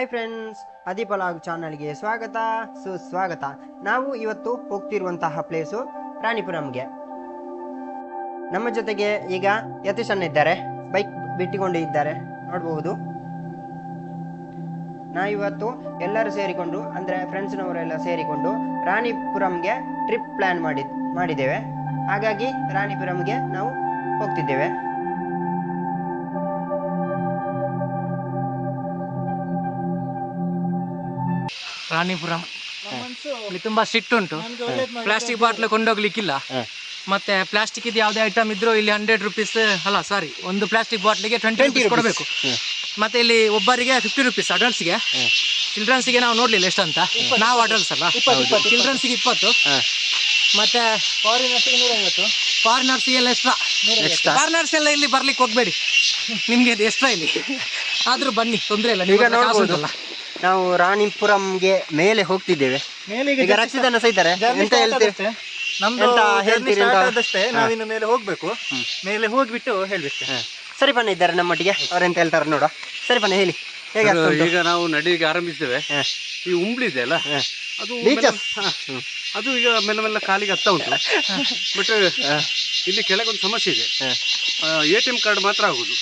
Hi friends ಅದಿಪಲಾಗ್ ಚಾನಲ್ಗೆ ಸ್ವಾಗತ, ಸುಸ್ವಾಗತ. ನಾವು ಇವತ್ತು ಹೋಗ್ತಿರುವಂತಹ ಪ್ಲೇಸು ರಾಣಿಪುರಂಗೆ. ನಮ್ಮ ಜೊತೆಗೆ ಈಗ ಯತೀಶ್ ಅಣ್ಣ ಇದ್ದಾರೆ. ಬೈಕ್ ಬಿಟ್ಟಿಕೊಂಡು ಇದ್ದಾರೆ. ನೋಡಬಹುದು ಇವತ್ತು ಎಲ್ಲರೂ ಸೇರಿಕೊಂಡು, ಅಂದರೆ ಫ್ರೆಂಡ್ಸ್ನವರೆಲ್ಲ ಸೇರಿಕೊಂಡು ರಾಣಿಪುರಂಗೆ ಟ್ರಿಪ್ ಪ್ಲ್ಯಾನ್ ಮಾಡಿ ಮಾಡಿದ್ದೇವೆ. ಹಾಗಾಗಿ ರಾಣಿಪುರಂಗೆ ನಾವು ಹೋಗ್ತಿದ್ದೇವೆ. ರಾಣಿಪುರಂ. ಇಲ್ಲಿ ತುಂಬಾ ಸ್ಟ್ರಿಕ್ಟ್ ಉಂಟು. ಪ್ಲಾಸ್ಟಿಕ್ ಬಾಟ್ಲ್ ಕೊಂಡೋಗ್ಲಿಕ್ಕಿಲ್ಲ. ಮತ್ತೆ ಪ್ಲಾಸ್ಟಿಕ್ ಇದು ಯಾವುದೇ ಐಟಮ್ ಇದ್ರೂ ಇಲ್ಲಿ ಹಂಡ್ರೆಡ್ ರುಪೀಸ್ ಅಲ್ಲ ಸಾರಿ ಒಂದು ಪ್ಲಾಸ್ಟಿಕ್ ಬಾಟ್ಲಿಗೆ ಟ್ವೆಂಟಿ ರುಪೀಸ್ ಕೊಡಬೇಕು. ಮತ್ತೆ ಇಲ್ಲಿ ಒಬ್ಬರಿಗೆ ಫಿಫ್ಟಿ ರುಪೀಸ್ ಅಡಲ್ಟ್ಸ್ಗೆ ಚಿಲ್ಡ್ರನ್ಸ್ಗೆ ನಾವು ನೋಡ್ಲಿಲ್ಲ ಎಷ್ಟಂತ. ನಾವು ಅಡಲ್ಟ್ಸ್ ಅಲ್ಲ ಚಿಲ್ಡ್ರನ್ಸ್ಗೆ ಇಪ್ಪತ್ತು. ಮತ್ತೆ ಫಾರಿನರ್ಸ್ಗೆ ಎಲ್ಲ ಎಕ್ಸ್ಟ್ರಾ ಫಾರಿನರ್ಸ್ ಎಲ್ಲ ಇಲ್ಲಿ ಬರ್ಲಿಕ್ಕೆ ಹೋಗ್ಬೇಡಿ. ನಿಮ್ಗೆ ಇದು ಎಕ್ಸ್ಟ್ರಾ ಇಲ್ಲಿ. ಆದ್ರೂ ಬನ್ನಿ ತೊಂದ್ರೆ ಇಲ್ಲ. ಈಗ ನಾವು ರಾಣಿಪುರಂಗೆ ಮೇಲೆ ಹೋಗ್ತಿದ್ದೇವೆ. ಈಗ ರಕ್ಷಿತನ ಸಹಿತಾರೆ ಎಂತ ಹೇಳ್ತೇವೆ ನಮ್ದು ಹೇಳ್ತೀರಿ? ಆದಷ್ಟೇ. ನಾವಿನ್ನು ಮೇಲೆ ಹೋಗ್ಬೇಕು. ಮೇಲೆ ಹೋಗ್ಬಿಟ್ಟು ಹೇಳ್ಬೇಕು. ಹ. ಸರಿ ಬನ್ನ ಇದ್ದಾರೆ ನಮ್ಮೊಟ್ಟಿಗೆ ಅವ್ರೆಂತ ಹೇಳ್ತಾರೆ ನೋಡ ಸರಿ ಬನ್ನಿ ಹೇಳಿ. ಹೇಗೆ ಈಗ ನಾವು ನಡಿಗೆ ಆರಂಭಿಸ್ತೇವೆ. ಈ ಉಂಬ್ಳಿ ಇದೆ ಅಲ್ಲ? ಅದು. ಅದು ಈಗ ಮೆಲ್ಲ ಮೆಲ್ಲ ಕಾಲಿಗೆ ಹತ್ತ ಉಂಟು. ಬಟ್ ಇಲ್ಲಿ ಕೆಳಗೊಂದು ಸಮಸ್ಯೆ ಇದೆ. ಎ ಟಿ ಎಂ ಕಾರ್ಡ್ ಮಾತ್ರ ಆಗುದು.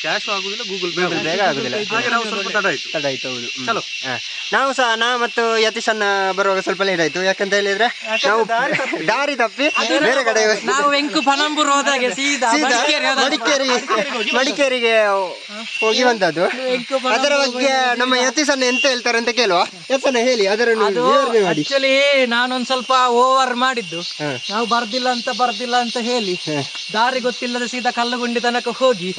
ಕ್ಯಾಶ್ ಆಗುದಿಲ್ಲ ಗೂಗಲ್ ಪೇ Google Pay ಆಗುದಿಲ್ಲ. ಹಾಗೆ ನಾವು ಸ್ವಲ್ಪ ತಡ ಆಯ್ತು. ತಡ ಆಯ್ತು ಹೌದು. ಹ್ಮ್. ಚಲೋ. ಹ. ನಾವು ಸಹ ನಾ ಮತ್ತು ಯತೀಶ್ ಅಣ್ಣ ಬರುವಾಗ ಸ್ವಲ್ಪ ಲೇಟ್ ಆಯ್ತು ಯಾಕಂತ ಹೇಳಿದ್ರೆ ನಾವು ದಾರಿ ತಪ್ಪಿ. ಬೇರೆ ಕಡೆ ನಾವು ವೆಂಕು ಪನಂಬೂರ್ ಹೋದಾಗೆ ಸೀದಾ ಸೀದಾ ಮಡಿಕೇರಿ ಹೋದಾಗ. ಮಡಿಕೇರಿ ಮಡಿಕೇರಿಗೆ ಹೋಗಿ ಬಂದದ್ದು. ವೆಂಕು ಅದರ ಬಗ್ಗೆ ನಮ್ಮ ಯತೀಶ್ ಅಣ್ಣ ಎಂತ ಹೇಳ್ತಾರೆ ಅಂತ ಕೇಳುವ? ಯತೀಶ್ ಅಣ್ಣ ಹೇಳಿ ಅದರನ್ನು ಅದು ವಿವರಣೆ ಮಾಡಿ. ಆಕ್ಚುಲಿ ನಾನೊಂದ್ ಸ್ವಲ್ಪ ಓವರ್ ಮಾಡಿದ್ದು. ಹ. ನಾವು ಬರ್ದಿಲ್ಲ ಅಂತ ಬರ್ದಿಲ್ಲ ಅಂತ ಹೇಳಿ. ದಾರಿ ಗೊತ್ತಿಲ್ಲದೆ ಸೀದಾ ಕಲ್ಲುಗುಂಡಿ ತನಕ ಹೋಗಿ.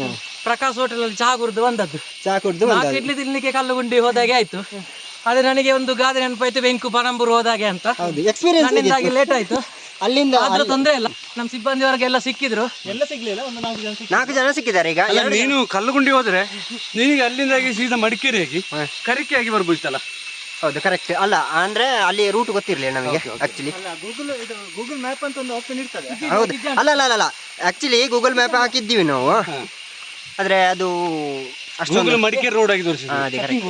ಪ್ರಕಾಶ್ ಹೋಟೆಲ್ ಅಲ್ಲಿ ಚಹಾ ಕುಡಿದು ಬಂದದ್ದು. ಚಹಾ ಕುಡಿದು ನಾಲ್ಕು ಇಡ್ಲಿ ತಿನ್ಲಿಕ್ಕೆ ಕಲ್ಲುಗುಂಡಿ ಹೋದಾಗೆ ಆಯ್ತು. ಆದ್ರೆ ನನಗೆ ಒಂದು ಗಾದೆ ನೆನಪಾಯ್ತು ಬೆಂಕು ಪರಂಬೂರು ಹೋದಾಗೆ ಅಂತ. ಹೌದು ಎಕ್ಸ್ಪೀರಿಯನ್ಸ್ ನನ್ನಿಂದಾಗಿ ಲೇಟ್ ಆಯ್ತು. ಅಲ್ಲಿಂದ ಆದ್ರೂ ತೊಂದ್ರೆ ಇಲ್ಲ. ನಮ್ಮ ಎಲ್ಲ ಸಿಕ್ಕಿದ್ರು. ಎಲ್ಲ ಸಿಗ್ಲಿಲ್ಲ ಒಂದು ನಾಲ್ಕು ಜನ ನಾಲ್ಕು ಜನ ಸಿಕ್ಕಿದ್ದಾರೆ ಈಗ? ಅಲ್ಲ ನೀನು ಕಲ್ಲುಗುಂಡಿ ಹೋದ್ರೆ ನಿನಗೆ ಅಲ್ಲಿಂದಾಗಿ ಸೀದಾ ಮಡಿಕೇರಿಯಾಗಿ ಕರಿಕೆ ಆಗಿ ಬರ್ಬೋದಿತ್ತಲ್ಲ? ಹೌದು ಕರೆಕ್ಟ್ ಅಲ್ಲ ಅಂದ್ರೆ ಅಲ್ಲಿ ರೂಟ್ ಗೊತ್ತಿರಲಿಲ್ಲ ನಮಗೆ ಆಕ್ಚುಲಿ ಅಲ್ಲ ಗೂಗಲ್ ಇದು ಗೂಗಲ್ ಮ್ಯಾಪ್ ಅಂತ ಒಂದು ಆಪ್ಷನ್ ಇರ್ತದೆ. ಹೌದು. ಅಲ್ಲ ಅಲ್ಲ ಅಲ್ಲ, ಅಲ್ಲ. ಆಕ್ಚುಲಿ ಗೂಗಲ್ ಮ್ಯಾಪ್ ಹಾಕಿದ್ದೀವಿ ನಾವು. ಆದ್ರೆ ಅದು ಅಷ್ಟೊಂದು ಮಡಿಕೇರಿ ರೋಡ್ ಆಗಿ ಅದೇ correct.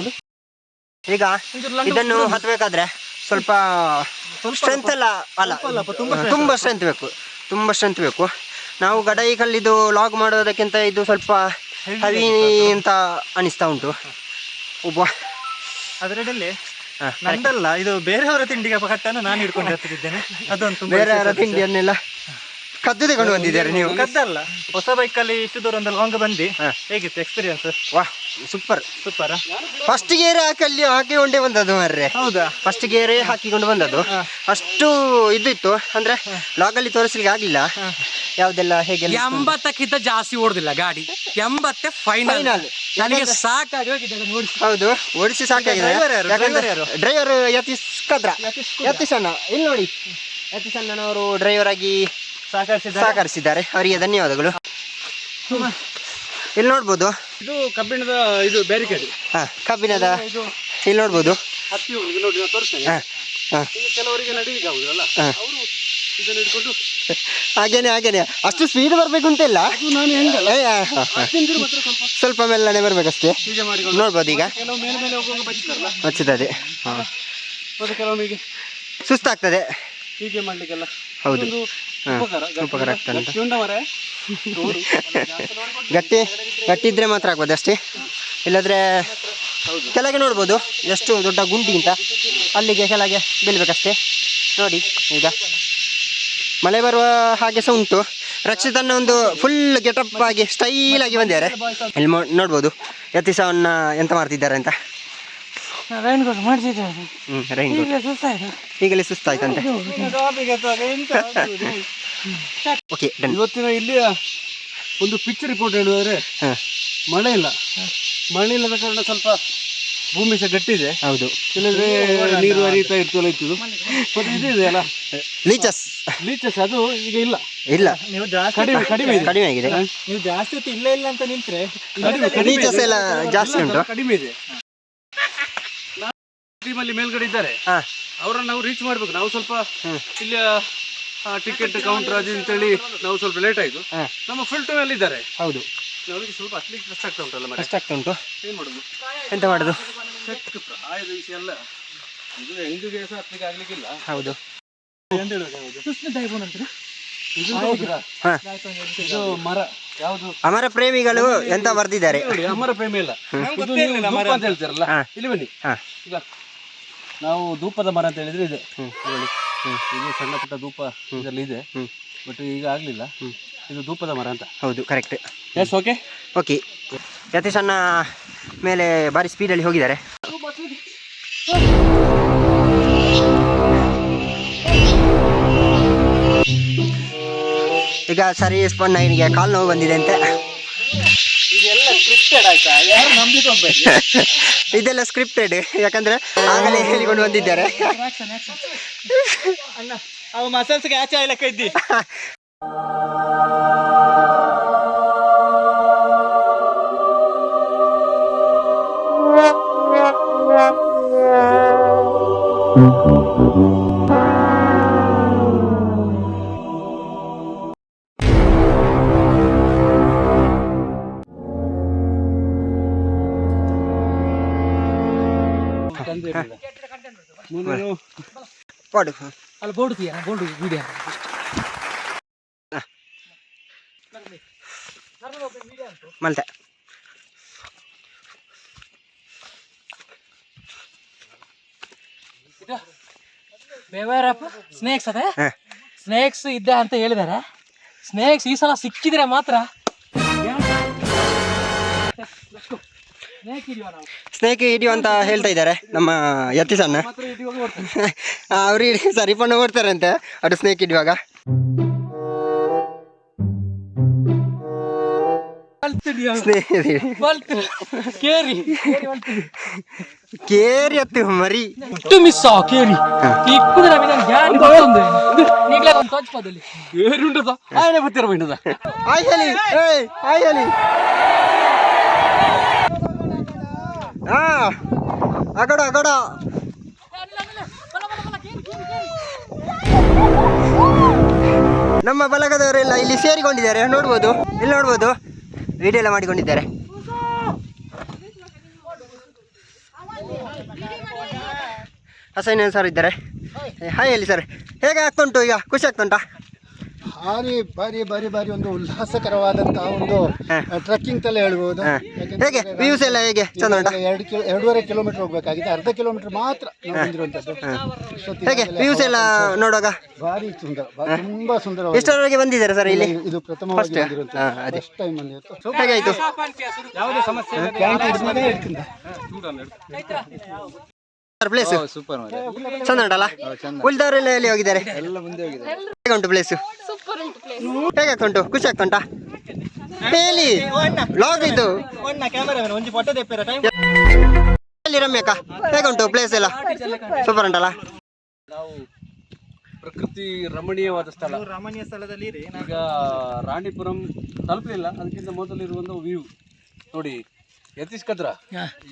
ಈಗ ಇದನ್ನು ಹತ್ಬೇಕಾದ್ರೆ ಸ್ವಲ್ಪ ಸ್ಟ್ರೆಂತ್ ಅಲ್ಲ ಅಲ್ಲ ತುಂಬಾ ಸ್ಟ್ರೆಂತ್ ಬೇಕು ತುಂಬಾ ಸ್ಟ್ರೆಂತ್ ಬೇಕು. ನಾವು ಗಡಾಯಿ ಕಲ್ಲಿದು ಲಾಗ್ ಮಾಡೋದಕ್ಕಿಂತ ಇದು ಸ್ವಲ್ಪ ಹೆವಿ ಅಂತ ಅನಿಸ್ತಾ ಉಂಟು. ಒಬ್ಬ ಅದರಲ್ಲಿ ಹಾ, ನಂದಲ್ಲ ಇದು ಬೇರೆಯವರ ತಿಂಡಿಗೆ ಕಟ್ಟನ್ನು ನಾನು ಹಿಡ್ಕೊಂಡು ಹತ್ತಿದ್ದೇನೆ ಅದೊಂದು ತುಂಬಾ ಬೇರೆ ಯಾರ ತಿಂಡಿಯನ್ನೆಲ್ಲ ಕದ್ದು ತಗೊಂಡು ಬಂದಿದ್ದಾರೆ ನೀವು? ಕದ್ದಲ್ಲ. ಹೊಸ ಬೈಕಲ್ಲಿ ಅಲ್ಲಿ ಇಷ್ಟು ದೂರ ಒಂದು ಲಾಂಗ್ ಬಂದು. ಹೇಗಿತ್ತು experience wow super super first gear ಹಾಕಲ್ಲಿ ಹಾಕಿಕೊಂಡೇ ಬಂದದ್ದು ಮಾರ್ರೆ. ಹೌದಾ? ಫಸ್ಟ್ ಗೇರ್ ಹಾಕಿಕೊಂಡು ಬಂದದ್ದು. ಅಷ್ಟು ಇದಿತ್ತು. ಅಂದ್ರೆ ಲಾಗಲ್ಲಿ ತೋರಿಸ್ಲಿಕ್ಕೆ ಆಗಿಲ್ಲ ಯಾವ್ದೆಲ್ಲ ಹೇಗೆ ಎಂಬತ್ತಕ್ಕಿಂತ ಜಾಸ್ತಿ ಓಡುದಿಲ್ಲ ಗಾಡಿ. ಎಂಬತ್ತೆ ಫೈನಲ್. ನನಗೆ ಸಾಕಾಗಿ ಹೋಗಿದೆ ಓಡಿಸಿ. ಹೌದು ಓಡಿಸಿ ಸಾಕಾಗಿದೆ? ಡ್ರೈವರ್ ಯತೀಶ್ ಕದ್ರ. ಯತೀಶ್ ಅಣ್ಣ. ಇಲ್ಲಿ ನೋಡಿ. ಯತೀಶ್ ಅಣ್ಣನವರು ಡ್ರೈವರ್ ಆಗಿ ಸಹಕರಿಸಿದ್ದಾರೆ? ಅವರಿಗೆ ಧನ್ಯವಾದಗಳು. ಇಲ್ಲಿ ನೋಡ್ಬೋದು. ಇದು ಕಬ್ಬಿಣದ ಇದು ಬ್ಯಾರಿಕೇಡ್ ಹಾ ಕಬ್ಬಿಣದ. ಇಲ್ಲಿ ನೋಡ್ಬೋದು. ನೋಡಿ ತೋರಿಸ್ತೇನೆ. ಹಾ ಹಾ. ಕೆಲವರಿಗೆ ನಡೀಲಿಕ್ಕೆ ಆಗುದಿಲ್ಲ ಹಾ. ಅವರು ಇದನ್ನು ಹಿಡ್ಕೊಂಡು ಹಾಗೇನೆ ಹಾಗೇನೆ. ಅಷ್ಟು ಸ್ಪೀಡ್ ಬರ್ಬೇಕು ಅಂತ ಇಲ್ಲ. ಹಾ, ಹಾ, ಹಾ. ಸ್ವಲ್ಪ ಮೇಲೆ ಮೆಲ್ಲನೆ ಬರ್ಬೇಕಷ್ಟೇ. ನೋಡ್ಬೋದು ಈಗ. ಹಚ್ಚಿದೆ ಮತ್ತೆ ಕೆಲವೊಮ್ಮೆ ಸುಸ್ತಾಗ್ತದೆ. ಹೀಗೆ ಮಾಡ್ಲಿಕ್ಕೆಲ್ಲ. ಹೌದು. ಹಾ, ಉಪಕಾರ. ಗಟ್ಟಿ ಗಟ್ಟಿ ಇದ್ದರೆ ಇದ್ರೆ ಮಾತ್ರ ಆಗ್ಬೋದು ಅಷ್ಟೇ. ಇಲ್ಲದ್ರೆ ಕೆಳಗೆ ನೋಡ್ಬೋದು ಎಷ್ಟು ದೊಡ್ಡ ಗುಂಡಿ ಅಂತ ಅಲ್ಲಿಗೆ ಕೆಳಗೆ ಬೀಳ್ಬೇಕಷ್ಟೇ. ನೋಡಿ ಈಗ. ಮಳೆ ಬರುವ ಹಾಗೆ ಸಹ ಉಂಟು. ರಕ್ಷಿತನ್ನ ಒಂದು ಫುಲ್ ಗೆಟಪ್ ಆಗಿ ಸ್ಟೈಲ್ ಆಗಿ ಬಂದಿದ್ದಾರೆ. ಇಲ್ಲಿ ನೋಡ್ಬೋದು ಯತೀಶವನ್ನ ಎಂತ ಮಾಡ್ತಿದ್ದಾರೆ ಅಂತ. ರೈನ್ ಕೋಟ್ ಮಾಡಿಸಿದ್ದಾರೆ ಹ್ಮ್ ರೈನ್ ಈಗ ಸುಸ್ತಾಯ್ತು ಈಗಲೇ ಸುಸ್ತಾಯ್ತಂತೆ? ಓಕೆ ಡನ್ ಇವತ್ತಿನ ಇಲ್ಲಿಯ ಒಂದು ಪಿಚ್ ರಿಪೋರ್ಟ್ ಹೇಳಿದ್ರೆ ಹಾಂ. ಮಳೆ ಇಲ್ಲ. ಮಳೆ ಇಲ್ಲದ ಕಾರಣ ಸ್ವಲ್ಪ ಭೂಮಿ ಸಹ ಗಟ್ಟಿದೆ. ಹೌದು. ಇಲ್ಲದ್ರೆ ನೀರು ಹರಿತಾ ಇರ್ತಲ್ಲ ಇತ್ತು. ಮತ್ತೆ ಇದು ಇದೆ ಅಲ್ಲ. ಲೀಚಸ್ ಲೀಚಸ್ ಅದು ಈಗ ಇಲ್ಲ. ಇಲ್ಲ. ನೀವು ಜಾಸ್ತಿ ಕಡಿಮೆ ಕಡಿಮೆ ಇದೆ. ಕಡಿಮೆ ಆಗಿದೆ. ನೀವು ಜಾಸ್ತಿ ಹೊತ್ತು ಇಲ್ಲ ಇಲ್ಲ ಅಂತ ನಿಂತ್ರೆ. ಕಡಿಮೆ ಲೀಚಸ್. ಎಲ್ಲ ಜಾಸ್ತಿ ಉಂಟು. ಕಡಿಮೆ ಇದೆ. ಟೀಮಲ್ಲಿ ಮೇಲ್ಗಡೆ ಇದ್ದಾರೆ. ಹಾ. ಅವರನ್ನು ನಾವು ರೀಚ್ ಮಾಡ್ಬೇಕು. ನಾವು ಸ್ವಲ್ಪ ಇಲ್ಲಿ ಟಿಕೆಟ್ ಕೌಂಟರ್ ಅದು ಅಂತೇಳಿ ನಾವು ಸ್ವಲ್ಪ ಲೇಟ್ ಆಯ್ತು. ನಮ್ಮ ಫುಲ್ ಟೈಮ್ ಅಲ್ಲಿ ಇದ್ದಾರೆ. ಹೌದು. ಅವರಿಗೆ ಸ್ವಲ್ಪ ಅಟ್ಲೀಸ್ಟ್ ಕಷ್ಟ ಆಗ್ತಾ ಉಂಟಲ್ಲ ಮತ್ತೆ ಕಷ್ಟ ಆಗ್ತಾ ಉಂಟು. ಏನ್ ಮಾಡುದು? ಎಂತ ಮಾಡುದು? ಪ್ರಾಯದ ವಿಷಯ ಅಲ್ಲ. ಇದು ಹೆಂಗಿಗೆ ದಿವಸ ಹತ್ತಿಗೆ ಆಗ್ಲಿಕ್ಕಿಲ್ಲ ಹೌದು. ಎಂತ ಹೇಳೋದು ಕೃಷ್ಣ ದೈವನ್ ಅಂತಾರೆ? ಮರ. ಯಾವುದು? ಅಮರ ಪ್ರೇಮಿಗಳು ಎಂತ ಬರ್ದಿದ್ದಾರೆ? ನೋಡಿ ಅಮರ ಪ್ರೇಮಿ ಇಲ್ಲ ಅಂತ ಹೇಳ್ತಾರಲ್ಲ? ಇಲ್ಲಿ ಬನ್ನಿ. ಈಗ ನಾವು ಧೂಪದ ಮರ ಅಂತ ಹೇಳಿದ್ರೆ ಇದೆ. ಇದು ಸಣ್ಣ ಪುಟ್ಟ ಧೂಪ ಇದರಲ್ಲಿ ಇದೆ. ಬಟ್ ಈಗ ಆಗಲಿಲ್ಲ. ಇದು ಧೂಪದ ಮರ ಅಂತ. ಹೌದು correct yes okay okay Yatheesh ಸಣ್ಣ ಮೇಲೆ ಭಾರಿ ಸ್ಪೀಡಲ್ಲಿ ಹೋಗಿದ್ದಾರೆ. ಈಗ ಸರಿ ಸ್ಪನ್ನೈನಿಗೆ ಕಾಲು ನೋವು ಬಂದಿದೆ ಅಂತೆ. ಸ್ಕ್ರಿಪ್ಟೆಡ್ ಆಯ್ತಾ? ಯಾರು ನಂಬಿಕೆ ಹೋಗ್ಬೇಕು ಇದೆಲ್ಲ ಸ್ಕ್ರಿಪ್ಟೆಡ್ ಯಾಕಂದ್ರೆ ಆಗಲೇ ಹೇಳಿಕೊಂಡು ಬಂದಿದ್ದಾರೆ. ಅಣ್ಣ ಅವ ಮಸಲ್ಸ್ಗೆ ಆಚೆ ಆಯ್ಲಕ್ಕ ಇದ್ದಿ ಮುಂದೆ ಕೊಡು ಅಲ್ಲಿ ಬೋರ್ಡ್ ತೀಯ ಬೋರ್ಡ್ ವಿಡಿಯೋ ಮಲ್ತೆ ಬೇವಾರಪ್ಪ ಸ್ನೇಕ್ಸ್ ಅದೇ ಹ. ಸ್ನೇಕ್ಸ್ ಇದ್ದೆ ಅಂತ ಹೇಳಿದ್ದಾರೆ ಸ್ನೇಕ್ಸ್ ಈ ಸಲ ಸಿಕ್ಕಿದ್ರೆ ಮಾತ್ರ ಸ್ನೇಕ್ ಹಿಡಿಯೋ ಅಂತ ಹೇಳ್ತಾ ಇದ್ದಾರೆ ನಮ್ಮ ಯತಿ ಸಣ್ಣ ಅವ್ರು ಹಿಡಿ ಸರಿಪಣ್ಣ ಓಡ್ತಾರಂತೆ ಅದು ಸ್ನೇಕ್ ಹಿಡಿಯುವಾಗ. ಕೇರಿ. ಅತ್ತು ಮರಿ. ಇಟ್ಟು ಮಿಸ್ ಆ ಕೇರಿ. ನಮಗೆ ಗ್ಯಾನ್ ಗೊತ್ತೊಂದು ನೀಗ್ಲೇ ಒಂದು ಆಯ್ನೆ ಆಯ್ ಹೇಳಿ. ಏಯ್ ಆಯ್ ಹೇಳಿ. ಹಾ, ಅಗಡ ನಮ್ಮ ಬಲಗದವರೆಲ್ಲ ಇಲ್ಲಿ ಸೇರಿಕೊಂಡಿದ್ದಾರೆ, ನೋಡ್ಬೋದು, ಇಲ್ಲಿ ನೋಡ್ಬೋದು. ವಿಡಿಯೋ ಎಲ್ಲ ಮಾಡಿಕೊಂಡಿದ್ದಾರೆ. ಹಸೈನ್ ಸರ್ ಇದ್ದಾರೆ. ಹಾಯ್ ಹೇಳಿ ಸರ್ ಹೇಗೆ ಆಗ್ತುಂಟು ಈಗ? ಖುಷಿ ಆಗ್ತುಂಟಾ ಭಾರಿ ಭಾರಿ ಭಾರಿ ಭಾರಿ ಒಂದು ಉಲ್ಲಾಸಕರವಾದಂತಹ ಒಂದು ಟ್ರಕ್ಕಿಂಗ್ ತಲೆ ಹೇಳ್ಬೋದು. ಹೇಗೆ? ವ್ಯೂಸ್ ಎಲ್ಲ ಹೇಗೆ? ಚಂದ ಉಂಟಾ? ಎರಡು ಕಿಲೋ ಎರಡೂವರೆ ಕಿಲೋಮೀಟರ್ ಹೋಗ್ಬೇಕಾಗಿದೆ ಅರ್ಧ ಕಿಲೋಮೀಟರ್ ಮಾತ್ರ ನಾವು ಬಂದಿರುವಂತದ್ದು ಹೇಗೆ? ವ್ಯೂಸ್ ಎಲ್ಲ ನೋಡುವಾಗ? ಭಾರಿ ಸುಂದರ ತುಂಬಾ ಸುಂದರ ಎಷ್ಟರವರೆಗೆ ಬಂದಿದ್ದಾರೆ ಸರ್ ಇಲ್ಲಿ? ಇದು ಪ್ರಥಮ ಫಸ್ಟ್ ಟೈಮ್ ಅಲ್ಲಿ ಇವತ್ತು ಹೇಗಾಯ್ತು ಯಾವುದೇ ಸಮಸ್ಯೆ ಪ್ಲೇಸ್ ಸೂಪರ್ ಚಂದ ಉಂಟಲ್ಲ? ಉಳಿದವರೆಲ್ಲ ಎಲ್ಲಿ ಹೋಗಿದ್ದಾರೆ? ಹೇಗೆ ಉಂಟು ಪ್ಲೇಸ್ ಹೇಗೆ ಉಂಟು? ಖುಷಿ ಆಗ್ತುಂಟಾ ಹೇಳಿ ಲಾಗ್ ಇದು. ಒಣ್ಣ ಕ್ಯಾಮರಾಮನ್ ಒಂಜಿ ಫೋಟೋ ತೆಪ್ಪೇರ ಟೈಮ್ ಎಲ್ಲಿ ರಮ್ಯಕ್ಕ ಹೇಗೆ ಉಂಟು ಪ್ಲೇಸ್ ಎಲ್ಲ? ಸೂಪರ್ ಉಂಟಲ್ಲ? ಪ್ರಕೃತಿ ರಮಣೀಯವಾದ ಸ್ಥಳ. ರಮಣೀಯ ಸ್ಥಳದಲ್ಲಿ ಈಗ ರಾಣಿಪುರಂ ತಲುಪಲಿಲ್ಲ ಅದಕ್ಕಿಂತ ಮೊದಲಿರುವಂತ ವ್ಯೂ ನೋಡಿ ಯತೀಶ್ ಕದ್ರ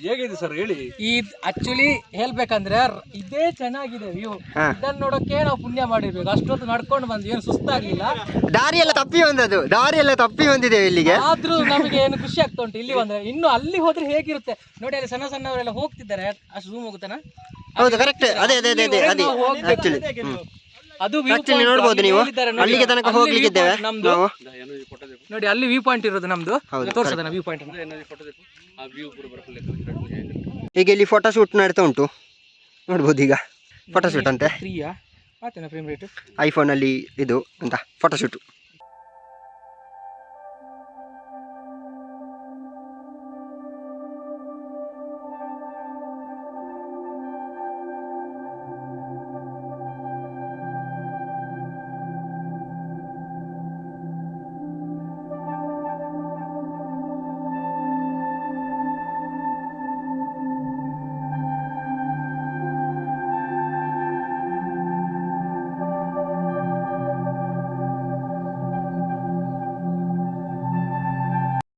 ಹೇಗಿದೆ ಸರ್ ಹೇಳಿ? ಈ ಆಕ್ಚುಲಿ ಹೇಳ್ಬೇಕಂದ್ರೆ ಇದೇ ಚೆನ್ನಾಗಿದೆ ವ್ಯೂ. ಇದನ್ನ ನೋಡೋಕೆ ನಾವು ಪುಣ್ಯ ಮಾಡಿರ್ಬೇಕು. ಅಷ್ಟೊತ್ತು ನಡ್ಕೊಂಡು ಬಂದ್ವಿ ಏನು ಸುಸ್ತಾಗ್ಲಿಲ್ಲ. ದಾರಿ ಎಲ್ಲ ತಪ್ಪಿ ಬಂದದ್ದು. ದಾರಿ ಎಲ್ಲ ತಪ್ಪಿ ಬಂದಿದೆ ಇಲ್ಲಿಗೆ. ಆದ್ರೂ ನಮಗೆ ಏನು ಖುಷಿ ಆಗ್ತಾ ಉಂಟು. ಇಲ್ಲಿ ಬಂದ್ರೆ ಇನ್ನು ಅಲ್ಲಿ ಹೋದ್ರೆ ಹೇಗಿರುತ್ತೆ? ನೋಡಿ ಅಲ್ಲಿ ಸಣ್ಣ ಸಣ್ಣವರೆಲ್ಲ ಹೋಗ್ತಿದ್ದಾರೆ. ಅಷ್ಟು ಝೂಮ್ ಹೋಗುತ್ತಾನ? ಹೌದು ಕರೆಕ್ಟ್ ಅದೇ ಅದೇ ಅದೇ ಅದೇ ಅದೇ. ಆಕ್ಚುಲಿ ಅದು ಆಕ್ಚುಲಿ point ನೀವು. ಅಲ್ಲಿಗೆ ತನಕ view ಹೋಗ್ಲಿಕ್ಕಿದ್ದೇವೆ ನಮ್ದು. ನೋಡಿ ಅಲ್ಲಿ ವ್ಯೂ ಪಾಯಿಂಟ್ ಇರೋದು ನಮ್ದು. ತೋರಿಸೋದನ್ನ ವ್ಯೂ ಪಾಯಿಂಟ್ ಆ ವ್ಯೂ ಈಗ ಇಲ್ಲಿ ಫೋಟೋ ಶೂಟ್ ನಡೀತಾ ಉಂಟು. ನೋಡ್ಬೋದು ಈಗ. ಫೋಟೋ ಶೂಟ್ ಅಂತೆ. ಐಫೋನಲ್ಲಿ ಇದು ಅಂತ. ಫೋಟೋ ಶೂಟ್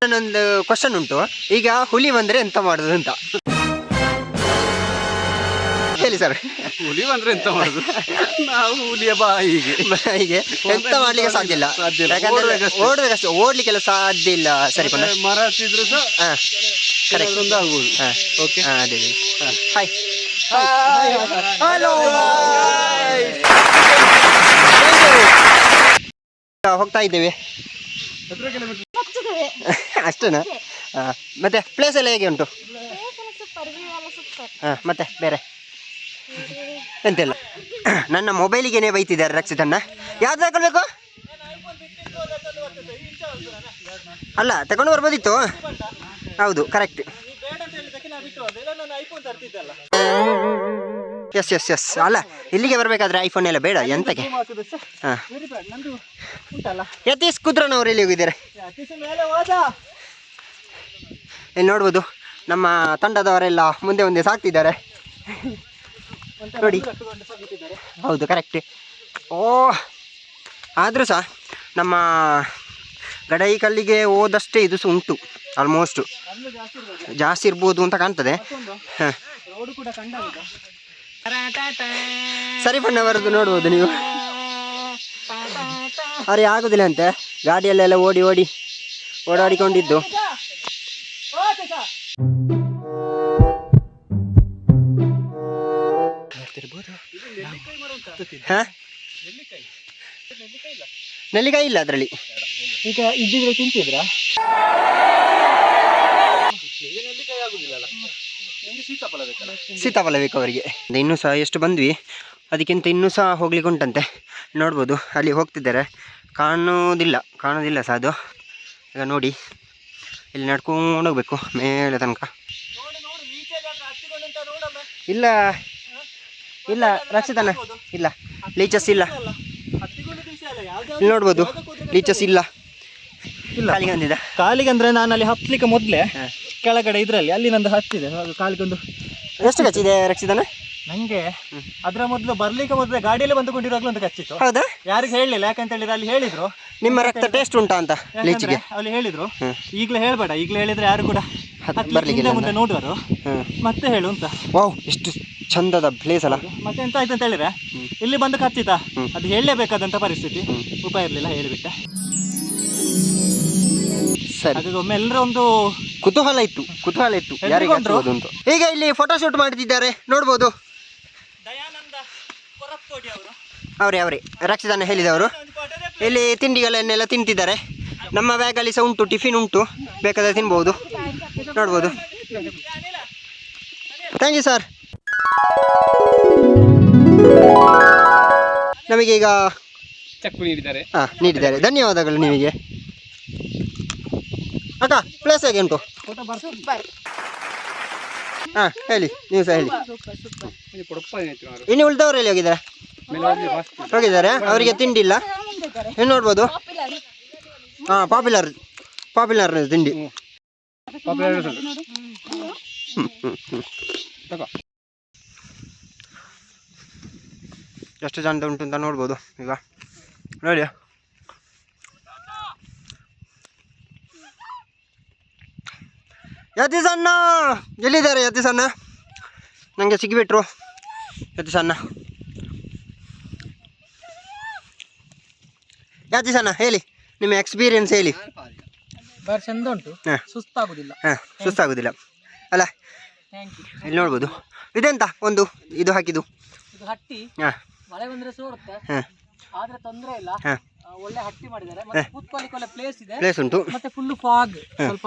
ನನ್ನೊಂದು ಕ್ವಶನ್ ಉಂಟು. ಈಗ ಹುಲಿ ಬಂದ್ರೆ ಎಂತ ಮಾಡುದು ಅಂತ. ಹೇಳಿ ಸರ್ ಹುಲಿ ಬಂದ್ರೆ ಎಂತ ಮಾಡುದು? ನಾವು ಹುಲಿಯ ಬಾಯಿಗೆ. ಹೀಗೆ. ಎಂತ ಮಾಡ್ಲಿಕ್ಕೆ ಸಾಧ್ಯ ಇಲ್ಲ. ಯಾಕಂದ್ರೆ ಓಡ್ಬೇಕಷ್ಟೇ. ಓಡ್ಲಿಕ್ಕೆಲ್ಲ ಸಾಧ್ಯ ಇಲ್ಲ. ಸರಿ ಮರ ಹತ್ತಿದ್ರು ಸಹ ಕರೆಕ್ಟ್ ಒಂದು ಆಗ್ಬೋದು. ಓಕೆ ಹಾಂ ಅದೇ ಹಾಯ್ ಹೋಗ್ತಾ ಇದ್ದೇವೆ. ಅಷ್ಟೇನಾ? ಮತ್ತೆ ಪ್ಲೇಸ್ ಎಲ್ಲ ಹೇಗೆ ಉಂಟು? ಹಾಂ ಮತ್ತೆ ಬೇರೆ? ಎಂತೆಲ್ಲ? ನನ್ನ ಮೊಬೈಲಿಗೇನೆ ಬೈತಿದ್ದಾರೆ ರಕ್ಷಿತಣ್ಣ. ಯಾವ್ದು ತಗೊಳ್ಬೇಕು ಅಲ್ಲ ತಗೊಂಡು ಬರ್ಬೋದಿತ್ತು? ಹೌದು ಕರೆಕ್ಟ್ ಎಸ್ ಎಸ್ ಎಸ್ ಅಲ್ಲ ಇಲ್ಲಿಗೆ ಬರಬೇಕಾದ್ರೆ ಐಫೋನ್ ಎಲ್ಲ ಬೇಡ ಎಂತಕ್ಕೆ? ಹಾಂ. ಯತೀಶ್ ಕುದ್ರನವರು ಎಲ್ಲಿ ಹೋಗಿದ್ದಾರೆ? ಇಲ್ಲಿ ನೋಡ್ಬೋದು ನಮ್ಮ ತಂಡದವರೆಲ್ಲ ಮುಂದೆ ಮುಂದೆ ಸಾಕ್ತಿದ್ದಾರೆ. ನೋಡಿ. ಹೌದು ಕರೆಕ್ಟ್ ಓ ಆದರೂ ಸಹ ನಮ್ಮ ಗಡೈ ಕಲ್ಲಿಗೆ ಹೋದಷ್ಟೇ ಇದು ಸಹ ಉಂಟು ಆಲ್ಮೋಸ್ಟು ಜಾಸ್ತಿ ಇರ್ಬೋದು. ಅಂತ ಕಾಣ್ತದೆ. ಹಾಂ. ಸರಿ ಬಣ್ಣವರದ್ದು ನೋಡ್ಬೋದು ನೀವು. ಅರೆ, ಆಗುದಿಲ್ಲ ಅಂತೆ. ಗಾಡಿಯಲ್ಲೆಲ್ಲ ಓಡಿ ಓಡಿ ಓಡಾಡಿಕೊಂಡಿದ್ದು? ನೆಲ್ಲಿಕಾಯಿ ಇಲ್ಲ ಅದರಲ್ಲಿ. ಈಗ ಇದ್ದಿದ್ರೆ ತಿಂತಿದ್ರಾ? ಸೀತಾಫಲ ಬೇಕು ಅವರಿಗೆ. ಇನ್ನೂ ಸಹ ಎಷ್ಟು ಬಂದ್ವಿ ಅದಕ್ಕಿಂತ ಇನ್ನೂ ಸಹ ಹೋಗ್ಲಿಕ್ಕೆ ಉಂಟಂತೆ. ನೋಡ್ಬೋದು ಅಲ್ಲಿ ಹೋಗ್ತಿದ್ದಾರೆ. ಕಾಣೋದಿಲ್ಲ ಕಾಣೋದಿಲ್ಲ ಸಹ ಅದು. ಈಗ ನೋಡಿ ಇಲ್ಲಿ ನಡ್ಕೊಂಡು ಹೋಗ್ಬೇಕು ಮೇಲೆ ತನಕ. ಇಲ್ಲ ಇಲ್ಲ ರಕ್ಷಿತನ ಇಲ್ಲ. ಲೀಚಸ್ ಇಲ್ಲ. ಇಲ್ಲಿ ನೋಡ್ಬೋದು ಲೀಚಸ್ ಇಲ್ಲ. ಕಾಲಿಗೆ ಅಂದ್ರೆ ನಾನು ಅಲ್ಲಿ ಹತ್ತಲಿಕ್ಕೆ ಮೊದಲೇ ಕೆಳಗಡೆ ಇದ್ರಲ್ಲಿ ಅಲ್ಲಿ ನಂದು ಹತ್ತಿದೆ. ಅದು ಕಾಲಿಗೊಂದು ಎಷ್ಟು ಕಚ್ಚಿದೆ ರಕ್ಷಿತನ? ನಂಗೆ ಅದ್ರ ಮೊದಲು ಬರ್ಲಿಕ್ಕೆ ಮೊದಲು ಗಾಡಿಯಲ್ಲಿ ಬಂದುಕೊಂಡಿರುವಾಗಲೂ ಒಂದು ಕಚ್ಚಿತ್ತು. ಹೌದಾ? ಯಾರಿಗೂ ಹೇಳಲಿಲ್ಲ ಯಾಕಂತ ಹೇಳಿದ್ರೆ ಅಲ್ಲಿ ಹೇಳಿದ್ರು. ನಿಮ್ಮ ರಕ್ತ ಟೇಸ್ಟ್ ಉಂಟಾ ಅಂತ ಲೀಚಿಗೆ ಅಲ್ಲಿ ಹೇಳಿದ್ರು. ಈಗಲೇ ಹೇಳ್ಬೇಡ ಈಗಲೇ ಹೇಳಿದ್ರೆ ಯಾರು ಕೂಡ ಬರ್ಲಿಕ್ಕೆ ಮುಂದೆ ನೋಡುವರು. ಮತ್ತೆ ಹೇಳು ಅಂತ. ವಾವ್ ಎಷ್ಟು ಚಂದದ ಪ್ಲೇಸ್ ಅಲ್ಲ. ಮತ್ತೆ ಎಂತ ಆಯ್ತು ಅಂತ ಹೇಳಿದ್ರೆ ಇಲ್ಲಿ ಬಂದು ಕಚ್ಚಿತಾ? ಅದು ಹೇಳಲೇಬೇಕಾದಂತ ಪರಿಸ್ಥಿತಿ. ಉಪಾಯ ಇರಲಿಲ್ಲ ಹೇಳಿಬಿಟ್ಟೆ. ಸರಿ. ಒಮ್ಮೆ ಎಲ್ಲರ ಒಂದು ಕುತೂಹಲ ಇತ್ತು ಕುತೂಹಲ ಇತ್ತು. ಯಾರಿಗೆ? ಅಂತ. ಈಗ ಇಲ್ಲಿ ಫೋಟೋ ಶೂಟ್ ಮಾಡ್ತಿದ್ದಾರೆ ನೋಡ್ಬೋದು. ದಯಾನಂದ ಕೊರಪ್ಪೋಡಿ ಅವರು. ಅವರೇ ಅವರೇ. ರಕ್ಷಿತನ ಹೇಳಿದವರು. ಇಲ್ಲಿ ತಿಂಡಿಗಳನ್ನೆಲ್ಲ ತಿಂತಿದ್ದಾರೆ. ನಮ್ಮ ಬ್ಯಾಗಲ್ಲಿ ಸಹ ಉಂಟು ಟಿಫಿನ್ ಉಂಟು. ಬೇಕಾದ್ರೆ ತಿನ್ಬೋದು. ನೋಡ್ಬೋದು. ಥ್ಯಾಂಕ್ ಯು ಸರ್ ನಮಗೀಗ ಈಗ ಚಕ್ಕು ನೀಡಿದ್ದಾರೆ. ಹಾಂ ನೀಡಿದ್ದಾರೆ. ಧನ್ಯವಾದಗಳು ನಿಮಗೆ. ಅಕ್ಕ ಪ್ಲೇಸ್ ಹೇಗೆ ಉಂಟು? ಹಾಂ ಹೇಳಿ ನೀವು ಸಹ ಹೇಳಿ. ಇನ್ನು ಉಳಿದವರು ಎಲ್ಲಿ ಹೋಗಿದ್ದಾರೆ? ಹೋಗಿದ್ದಾರೆ ಅವರಿಗೆ ತಿಂಡಿ ಇಲ್ಲ. ಇನ್ನು ನೋಡ್ಬೋದು. ಹಾಂ ಪಾಪ್ಯುಲರ್ ಪಾಪ್ಯುಲರ್ ತಿಂಡಿ. ಎಷ್ಟು ಜನ ಉಂಟು ಅಂತ ನೋಡ್ಬೋದು ಈಗ. ನೋಡಿ. ಯತೀಶ್ ಅಣ್ಣ ಎಲ್ಲಿದ್ದಾರೆ ಯತೀಶ್ ಅಣ್ಣ? ನನಗೆ ಅಣ್ಣ. ಯತೀಶ್ ಅಣ್ಣ ಹೇಳಿ ನಿಮ್ಮ ಎಕ್ಸ್ಪೀರಿಯನ್ಸ್ ಹೇಳಿ. ಚಂದ ಉಂಟು. ಸುಸ್ತಾಗುದಿಲ್ಲ. ಹಾಂ ಸುಸ್ತಾಗೋದಿಲ್ಲ. ಅಲ್ಲ ಇಲ್ಲಿ ನೋಡ್ಬೋದು. ಇದೆಂತ ಒಂದು ಇದು ಹಾಕಿದ್ದು? ಹಟ್ಟಿ. ಹಾಂ. ಮಳೆ ಬಂದ್ರೆ ಸೋರುತ್ತೆ ಹಾಂ. ಆದ್ರೆ ತೊಂದರೆ ಇಲ್ಲ. ಹಾಂ. ಒಳ್ಳೆ ಹಟ್ಟಿ ಮಾಡಿದ್ದಾರೆ. ಮತ್ತೆ ಕೂತ್ಕೊಳ್ಳಿಕ್ಕೆ ಒಳ್ಳೆ ಪ್ಲೇಸ್ ಇದೆ. ಪ್ಲೇಸ್ ಉಂಟು. ಮತ್ತೆ ಫುಲ್ ಫಾಗ್ ಸ್ವಲ್ಪ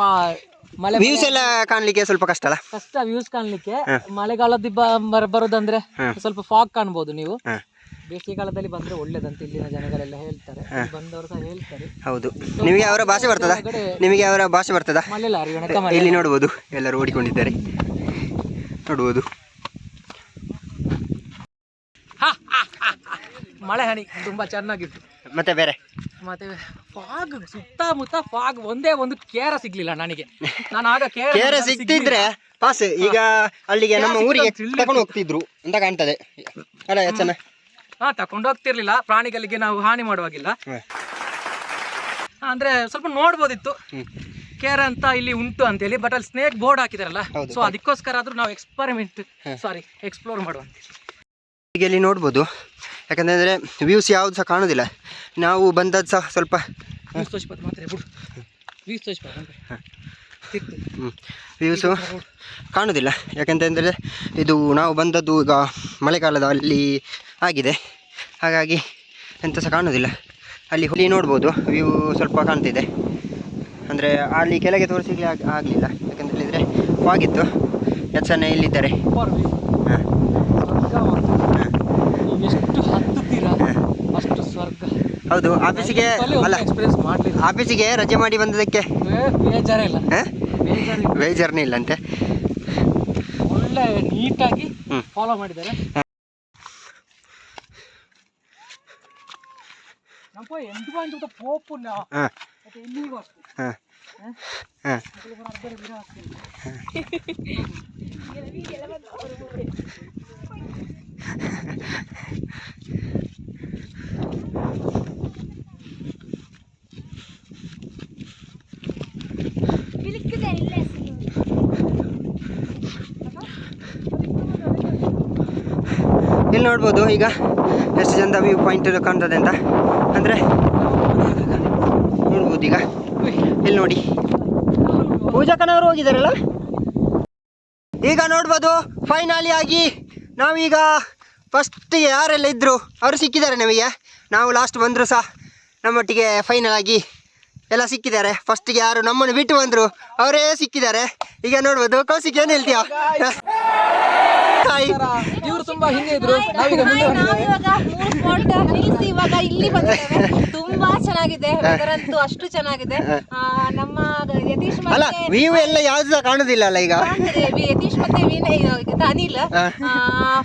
ಮಳೆ ವ್ಯೂಸ್ ಎಲ್ಲ ಕಾಣಲಿಕ್ಕೆ ಸ್ವಲ್ಪ ಕಷ್ಟ ಅಲ್ಲ? ಕಷ್ಟ ವ್ಯೂಸ್ ಕಾಣ್ಲಿಕ್ಕೆ. ಮಳೆಗಾಲದ ಬರ ಬರೋದಂದ್ರೆ ಸ್ವಲ್ಪ ಫಾಗ್ ಕಾಣ್ಬೋದು ನೀವು. ಬೇಸಿಗೆಗಾಲದಲ್ಲಿ ಬಂದ್ರೆ ಒಳ್ಳೇದಂತ ಇಲ್ಲಿನ ಜನಗಳೆಲ್ಲ ಹೇಳ್ತಾರೆ. ಬಂದವರು ಸಹ ಹೇಳ್ತಾರೆ. ಹೌದು. ನಿಮಗೆ ಅವರ ಭಾಷೆ ಬರ್ತದ? ನಿಮಗೆ ಅವರ ಭಾಷೆ ಬರ್ತದ? ಇಲ್ಲಿ ನೋಡ್ಬೋದು. ಎಲ್ಲರೂ ಓಡಿಕೊಂಡಿದ್ದಾರೆ. ನೋಡ್ಬೋದು. ಮಳೆ ಹನಿ ತುಂಬಾ ಚೆನ್ನಾಗಿತ್ತು. ಮತ್ತೆ ಬೇರೆ? ಮತ್ತೆ ಫಾಗ್ ಸುತ್ತಮುತ್ತ ಫಾಗ್ ಒಂದೇ ಒಂದು ಕೇರ ಸಿಗ್ಲಿಲ್ಲ ನನಗೆ. ನಾನು ಆಗ ಕೇರ ಕೇರೆ ಸಿಗ್ತಿದ್ರೆ ಪಾಸ್ ಈಗ ಅಲ್ಲಿಗೆ ನಮ್ಮ ಊರಿಗೆ ತಕೊಂಡು ಹೋಗ್ತಿದ್ರು ಅಂತ ಕಾಣ್ತದೆ. ಅಲ್ಲ ಹಾ ತಕೊಂಡು ಹೋಗ್ತಿರ್ಲಿಲ್ಲ. ಪ್ರಾಣಿಗಳಿಗೆ ನಾವು ಹಾನಿ ಮಾಡುವಾಗಿಲ್ಲ. ಅಂದ್ರೆ ಸ್ವಲ್ಪ ನೋಡ್ಬೋದಿತ್ತು. ಕೇರ್ ಅಂತ ಇಲ್ಲಿ ಉಂಟು ಅಂತ ಹೇಳಿ ಬಟ್ ಅಲ್ಲಿ ಸ್ನೇಕ್ ಬೋರ್ಡ್ ಹಾಕಿದಾರಲ್ಲ. ಸೊ ಅದಕ್ಕೋಸ್ಕರ ಆದ್ರೂ ನಾವು ಎಕ್ಸ್ಪರಿಮೆಂಟ್ ಸಾರಿ ಎಕ್ಸ್ಪ್ಲೋರ್ ಮಾಡುವಂತ. ಈಗ ಇಲ್ಲಿ ನೋಡ್ಬೋದು? ಯಾಕಂತಂದರೆ ವ್ಯೂಸ್ ಯಾವುದು ಸಹ ಕಾಣೋದಿಲ್ಲ. ನಾವು ಬಂದದ್ದು ಸಹ ಸ್ವಲ್ಪ ವ್ಯೂಸು ಕಾಣೋದಿಲ್ಲ. ಯಾಕಂತಂದರೆ ಇದು ನಾವು ಬಂದದ್ದು ಈಗ ಮಳೆಗಾಲದ ಅಲ್ಲಿ ಆಗಿದೆ. ಹಾಗಾಗಿ ಎಂಥ ಸಹ ಕಾಣೋದಿಲ್ಲ. ಅಲ್ಲಿ ಹುಲಿ ನೋಡ್ಬೋದು. ವ್ಯೂ ಸ್ವಲ್ಪ ಕಾಣ್ತಿದೆ. ಅಂದರೆ ಅಲ್ಲಿ ಕೆಳಗೆ ತೋರಿಸಿಗೆ ಆಗಲಿಲ್ಲ. ಯಾಕಂತ ಹೇಳಿದರೆ ಹೋಗಿತ್ತು ಎಷ್ಟು ಎನ್ ಹಾಂ. ಎಷ್ಟು ಹತ್ತುತ್ತೀರಾ? ಅಷ್ಟು ಸ್ವರ್ಗ. ಹೌದು ಆಫೀಸಿಗೆ ಅಲ್ಲ ಎಕ್ಸ್ಪೀರಿಯನ್ಸ್ ಮಾಡಲಿಲ್ಲ. ಆಫೀಸಿಗೆ ರಜೆ ಮಾಡಿ ಬಂದದಕ್ಕೆ? ಬೇಜಾರೇ ಇಲ್ಲ. ಬೇಜಾರನೇ ಇಲ್ಲಂತೆ ಒಳ್ಳೆ ನೀಟಾಗಿ. ಫಾಲೋ ಮಾಡಿದ್ದಾರೆ. ನಮ್ಮ ಎಂಟು ಪಾಯಿಂಟ್ ಪೋಪು ಹಾಂ. ಮತ್ತೆ ಎಲ್ಲಿಗೂ ಅಷ್ಟೇ. ಹಾಂ. ಇಲ್ಲಿ ನೋಡ್ಬೋದು ಈಗ ಎಷ್ಟು ಚಂದ ವ್ಯೂ ಪಾಯಿಂಟ್ ಕಾಣ್ತದೆ ಅಂತ. ಅಂದರೆ ನೋಡ್ಬೋದು ಈಗ. ಇಲ್ಲಿ ನೋಡಿ. ಪೂಜಾ ಕಣವರು ಹೋಗಿದ್ದಾರಲ್ಲ ಈಗ ನೋಡ್ಬೋದು ಫೈನಲಿ ಆಗಿ ನಾವೀಗ ಫಸ್ಟಿಗೆ ಯಾರೆಲ್ಲ ಇದ್ದರು ಅವರು ಸಿಕ್ಕಿದ್ದಾರೆ ನಮಗೆ. ನಾವು ಲಾಸ್ಟ್ ಬಂದರು ಸಹ, ನಮ್ಮೊಟ್ಟಿಗೆ ಫೈನಲ್ ಆಗಿ ಎಲ್ಲ ಸಿಕ್ಕಿದ್ದಾರೆ. ಫಸ್ಟಿಗೆ ಯಾರು ನಮ್ಮನ್ನು ಬಿಟ್ಟು ಬಂದರು, ಅವರೇ ಸಿಕ್ಕಿದ್ದಾರೆ. ಈಗ ನೋಡ್ಬೋದು, ಕೌಶಿಕ್ ಏನು ಹೇಳ್ತೀಯಾ? ಹಾಯ್ ಇವರು ತುಂಬಾ ಹಿಂದೆ ಇದ್ರು. ನಾವೀಗ ನಾವು ಇವಾಗ ನಿಲ್ಲಿಸಿ ಇಲ್ಲಿ ಬಂದಿದ್ದೇವೆ. ತುಂಬಾ ಚೆನ್ನಾಗಿದೆ. ವೆದರ್ ಅಂತೂ ಅಷ್ಟು ಚೆನ್ನಾಗಿದೆ. ಆ, ನಮ್ಮ ಯತೀಶ್ ಅಲ್ಲ ಮತ್ತೆ ವ್ಯೂ ಎಲ್ಲ ಯಾವ್ದು ಸಹ ಕಾಣುದಿಲ್ಲ ಅಲ್ಲ ಈಗ. ಕಾಣ್ತದೆ, ವಿ- ಯತೀಶ್ ಮತ್ತೆ ವಿನಯ್ ಇದು ಅನಿಲ್.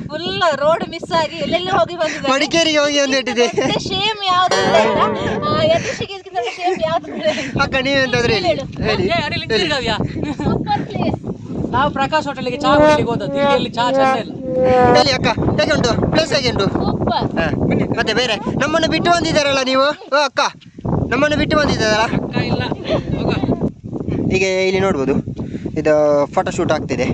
ಫುಲ್ ರೋಡ್ ಮಿಸ್ ಆಗಿ ಎಲ್ಲೆಲ್ಲ ಹೋಗಿ ಬಂದಿದ್ದಾರೆ. ಮಡಿಕೇರಿಗೆ ಹೋಗಿ ಒಂದು ಇಟ್ಟಿದೆ ಶೇಮ್ ಯಾವ್ದು ಇಲ್ಲ. ಆ, ಯತೀಶ್ಗೆ ಇದಕ್ಕಿಂತ ಶೇಮ್ ಯಾವ್ದು ಅಕ್ಕ ನೀವೆಂತಾದ್ರೆ ಹೇಳಿ. ಹೇಳಿ. ತಿರ್ಗವ್ಯಾ? ಸೂಪರ್ ಪ್ಲೇಸ್ ನಾವು ಪ್ರಕಾಶ್ ಹೋಟೆಲ್ಗೆ ಚಾ ಕುಡಿಲಿಕ್ಕೆ ಹೋದದ್ದು. ಇಲ್ಲಿ ಚಾ ಚಂದ ಇಲ್ಲ. ಹೇಳಿ ಅಕ್ಕ ಹೇಗೆ ಉಂಟು. ಪ್ಲೇಸ್ ಹೇಗೆ ಉಂಟು? ಹಾ. ಮತ್ತೆ ಬೇರೆ. ನಮ್ಮನ್ನು ಬಿಟ್ಟು ಬಂದಿದ್ದಾರಲ್ಲ ನೀವು? ಓ ಅಕ್ಕ ನಮ್ಮನ್ನು ಬಿಟ್ಟು ಬಂದಿದ್ದಾರಲ್ಲ? ಅಕ್ಕ ಇಲ್ಲ. ಹೋಗ. ಈಗ ಇಲ್ಲಿ ನೋಡ್ಬೋದು. ಇದು ಫೋಟೋಶೂಟ್ ಆಗ್ತಿದೆ.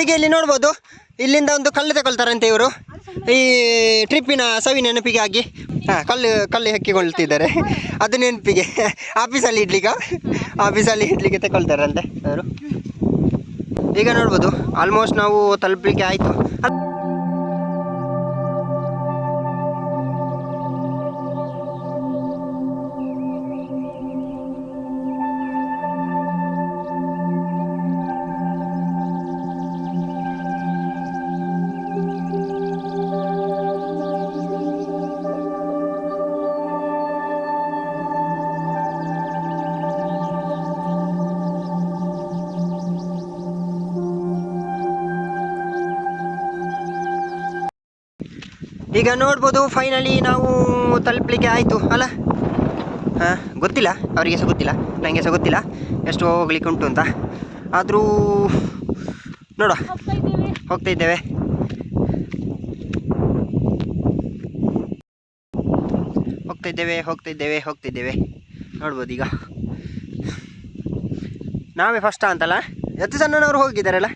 ಈಗ ಇಲ್ಲಿ ನೋಡ್ಬೋದು. ಇಲ್ಲಿಂದ ಒಂದು ಕಲ್ಲು ತಗೊಳ್ತಾರಂತೆ ಇವರು. ಈ ಟ್ರಿಪ್ಪಿನ ಸವಿ ನೆನಪಿಗೆ ಆಗಿ ಹಾಂ, ಕಲ್ಲು ಕಲ್ಲು ಹಾಕಿಕೊಳ್ತಿದ್ದಾರೆ ಅದು ನೆನಪಿಗೆ. ಆಫೀಸಲ್ಲಿ ಇಡ್ಲಿಕ್ಕೆ? ಆಫೀಸಲ್ಲಿ ಇಡ್ಲಿಕ್ಕೆ ತಗೊಳ್ತಾರಂತೆ ಅವರು. ಈಗ ನೋಡ್ಬೋದು ಆಲ್ಮೋಸ್ಟ್ ನಾವು ತಲುಪಲಿಕ್ಕೆ ಆಯಿತು. ಈಗ ನೋಡ್ಬೋದು ಫೈನಲಿ ನಾವು ತಲುಪಲಿಕ್ಕೆ ಆಯಿತು ಅಲ್ಲ? ಹಾಂ ಗೊತ್ತಿಲ್ಲ ಅವರಿಗೆ ಸಹ ಗೊತ್ತಿಲ್ಲ ನನಗೆ ಸಹ ಗೊತ್ತಿಲ್ಲ ಎಷ್ಟು ಹೋಗ್ಲಿಕ್ಕೆ ಉಂಟು ಅಂತ. ಆದರೂ ನೋಡುವ. ಹೋಗ್ತಾ ಇದ್ದೇವೆ. ಹೋಗ್ತಾ ಇದ್ದೇವೆ ಹೋಗ್ತಾ ಇದ್ದೇವೆ ಹೋಗ್ತಾ ಇದ್ದೇವೆ. ನೋಡ್ಬೋದು ಈಗ. ನಾವೇ ಫಸ್ಟ ಅಂತಲ್ಲ? ಎತ್ತು ಸಣ್ಣನವರು ಹೋಗಿದ್ದಾರಲ್ಲ?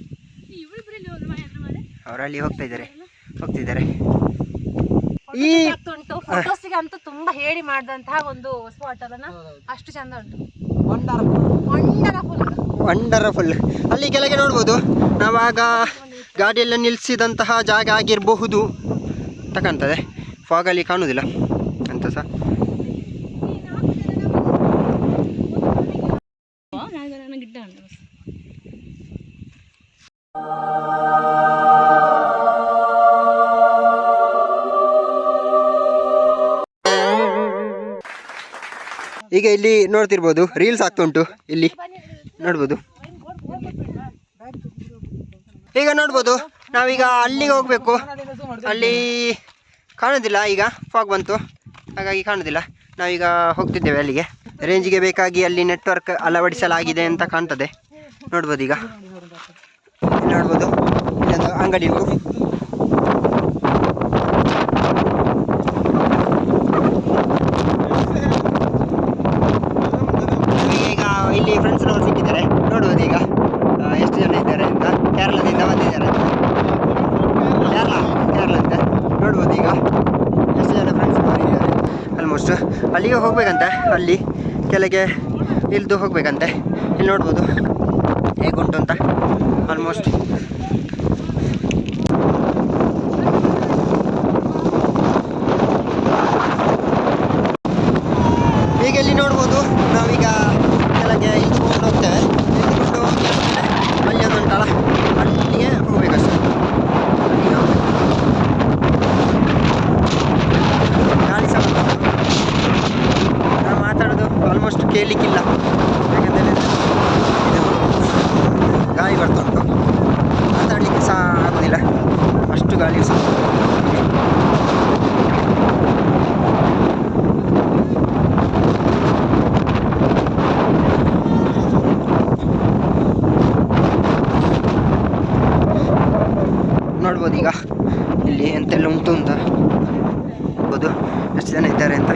ಅವರಲ್ಲಿ ಹೋಗ್ತಾ ಇದ್ದಾರೆ. ಹೋಗ್ತಿದ್ದಾರೆ ಈ ಉಂಟು. ಫೋಟೋಸ್ಗೆ ಅಂತೂ ತುಂಬಾ ಹೇಳಿ ಮಾಡಿದಂತಹ ಒಂದು ಸ್ಪಾಟ್ ಅದನ್ನ ಅಷ್ಟು ಚಂದ ಉಂಟು. ವಂಡರ್ಫುಲ್ ವಂಡರ್ಫುಲ್ ಅಲ್ಲಿ ಕೆಳಗೆ ನೋಡ್ಬೋದು. ನಾವಾಗ ಗಾಡಿಯೆಲ್ಲ ನಿಲ್ಲಿಸಿದಂತಹ ಜಾಗ ಆಗಿರಬಹುದು ತಕಂತದೆ ಫಾಗಲ್ಲಿ ಕಾಣುವುದಿಲ್ಲ. ಅಂತ ಸಹ. ಈಗ ಇಲ್ಲಿ ನೋಡ್ತಿರ್ಬೋದು ರೀಲ್ಸ್ ಆಗ್ತಾ ಉಂಟು. ಇಲ್ಲಿ ನೋಡ್ಬೋದು. ಈಗ ನೋಡ್ಬೋದು, ನಾವೀಗ ಅಲ್ಲಿಗೆ ಹೋಗಬೇಕು. ಅಲ್ಲಿ ಕಾಣೋದಿಲ್ಲ, ಈಗ ಫಾಗ್ ಬಂತು. ಹಾಗಾಗಿ ಕಾಣೋದಿಲ್ಲ. ನಾವೀಗ ಹೋಗ್ತಿದ್ದೇವೆ ಅಲ್ಲಿಗೆ. ರೇಂಜ್ಗೆ ಬೇಕಾಗಿ ಅಲ್ಲಿ ನೆಟ್ವರ್ಕ್ ಅಳವಡಿಸಲಾಗಿದೆ ಅಂತ ಕಾಣ್ತದೆ. ನೋಡ್ಬೋದು ಈಗ. ನೋಡ್ಬೋದು ಅಂಗಡಿ ಉಂಟು ನಮಗೆ ಈಗ ಇಲ್ಲಿ ಫ್ರೆಂಡ್ಸ್ನವರು ಸಿಕ್ಕಿದ್ದಾರೆ ನೋಡ್ಬೋದು ಈಗ ಆ, ಎಷ್ಟು ಜನ ಇದ್ದಾರೆ ಅಂತ ಕೇರಳದಿಂದ ಬಂದಿದ್ದಾರೆ ಅಂತ ಕೇರಳ ಕೇರಳ ಅಂತ ನೋಡ್ಬೋದು ಈಗ ಅಲ್ಲಿಗೆ ಹೋಗ್ಬೇಕಂತೆ ಅಲ್ಲಿ ಕೆಳಗೆ ಇಳಿದು ಹೋಗಬೇಕಂತೆ. ಇಲ್ಲಿ ನೋಡ್ಬೋದು ಹೇಗುಂಟು ಅಂತ? ಆಲ್ಮೋಸ್ಟ್ ಈಗ ಇಲ್ಲಿ ನೋಡ್ಬೋದು ನಾವೀಗ ಕೆಳಗೆ ಇಳ್ಕೊಂಡು ಹೋಗ್ತೇವೆ ಇಳ್ಕೊಂಡು ಹೋಗ್ತೇವೆ. ಅಲ್ಲಿ ಒಂದು ಉಂಟಲ್ಲ ಅಲ್ಲಿಗೆ ಹೋಗ್ಬೇಕಷ್ಟೆ ಅಲ್ಲಿಗೆ ಹೋಗ್ಬೇಕು. ಗಾಳಿ ಸಹ ಬಂತು. ನಾವು ಮಾತಾಡೋದು ಆಲ್ಮೋಸ್ಟ್ ಕೇಳಲಿಕ್ಕಿಲ್ಲ ಯಾಕಂತ ಹೇಳಿದ್ರೆ ಇದು ಗಾಳಿ ಬರ್ತಾ ಉಂಟು ಮಾತಾಡಲಿಕ್ಕೆ ಸಹ ಆಗೋದಿಲ್ಲ ಅಷ್ಟು ಗಾಳಿ ಸಹ ನೋಡ್ಬೋದು ಈಗ ಇಲ್ಲಿ ಎಂತೆಲ್ಲ ಉಂಟು ಅಂತ ನೋಡ್ಬೋದು ಎಷ್ಟು ಜನ ಇದ್ದಾರೆ ಅಂತ.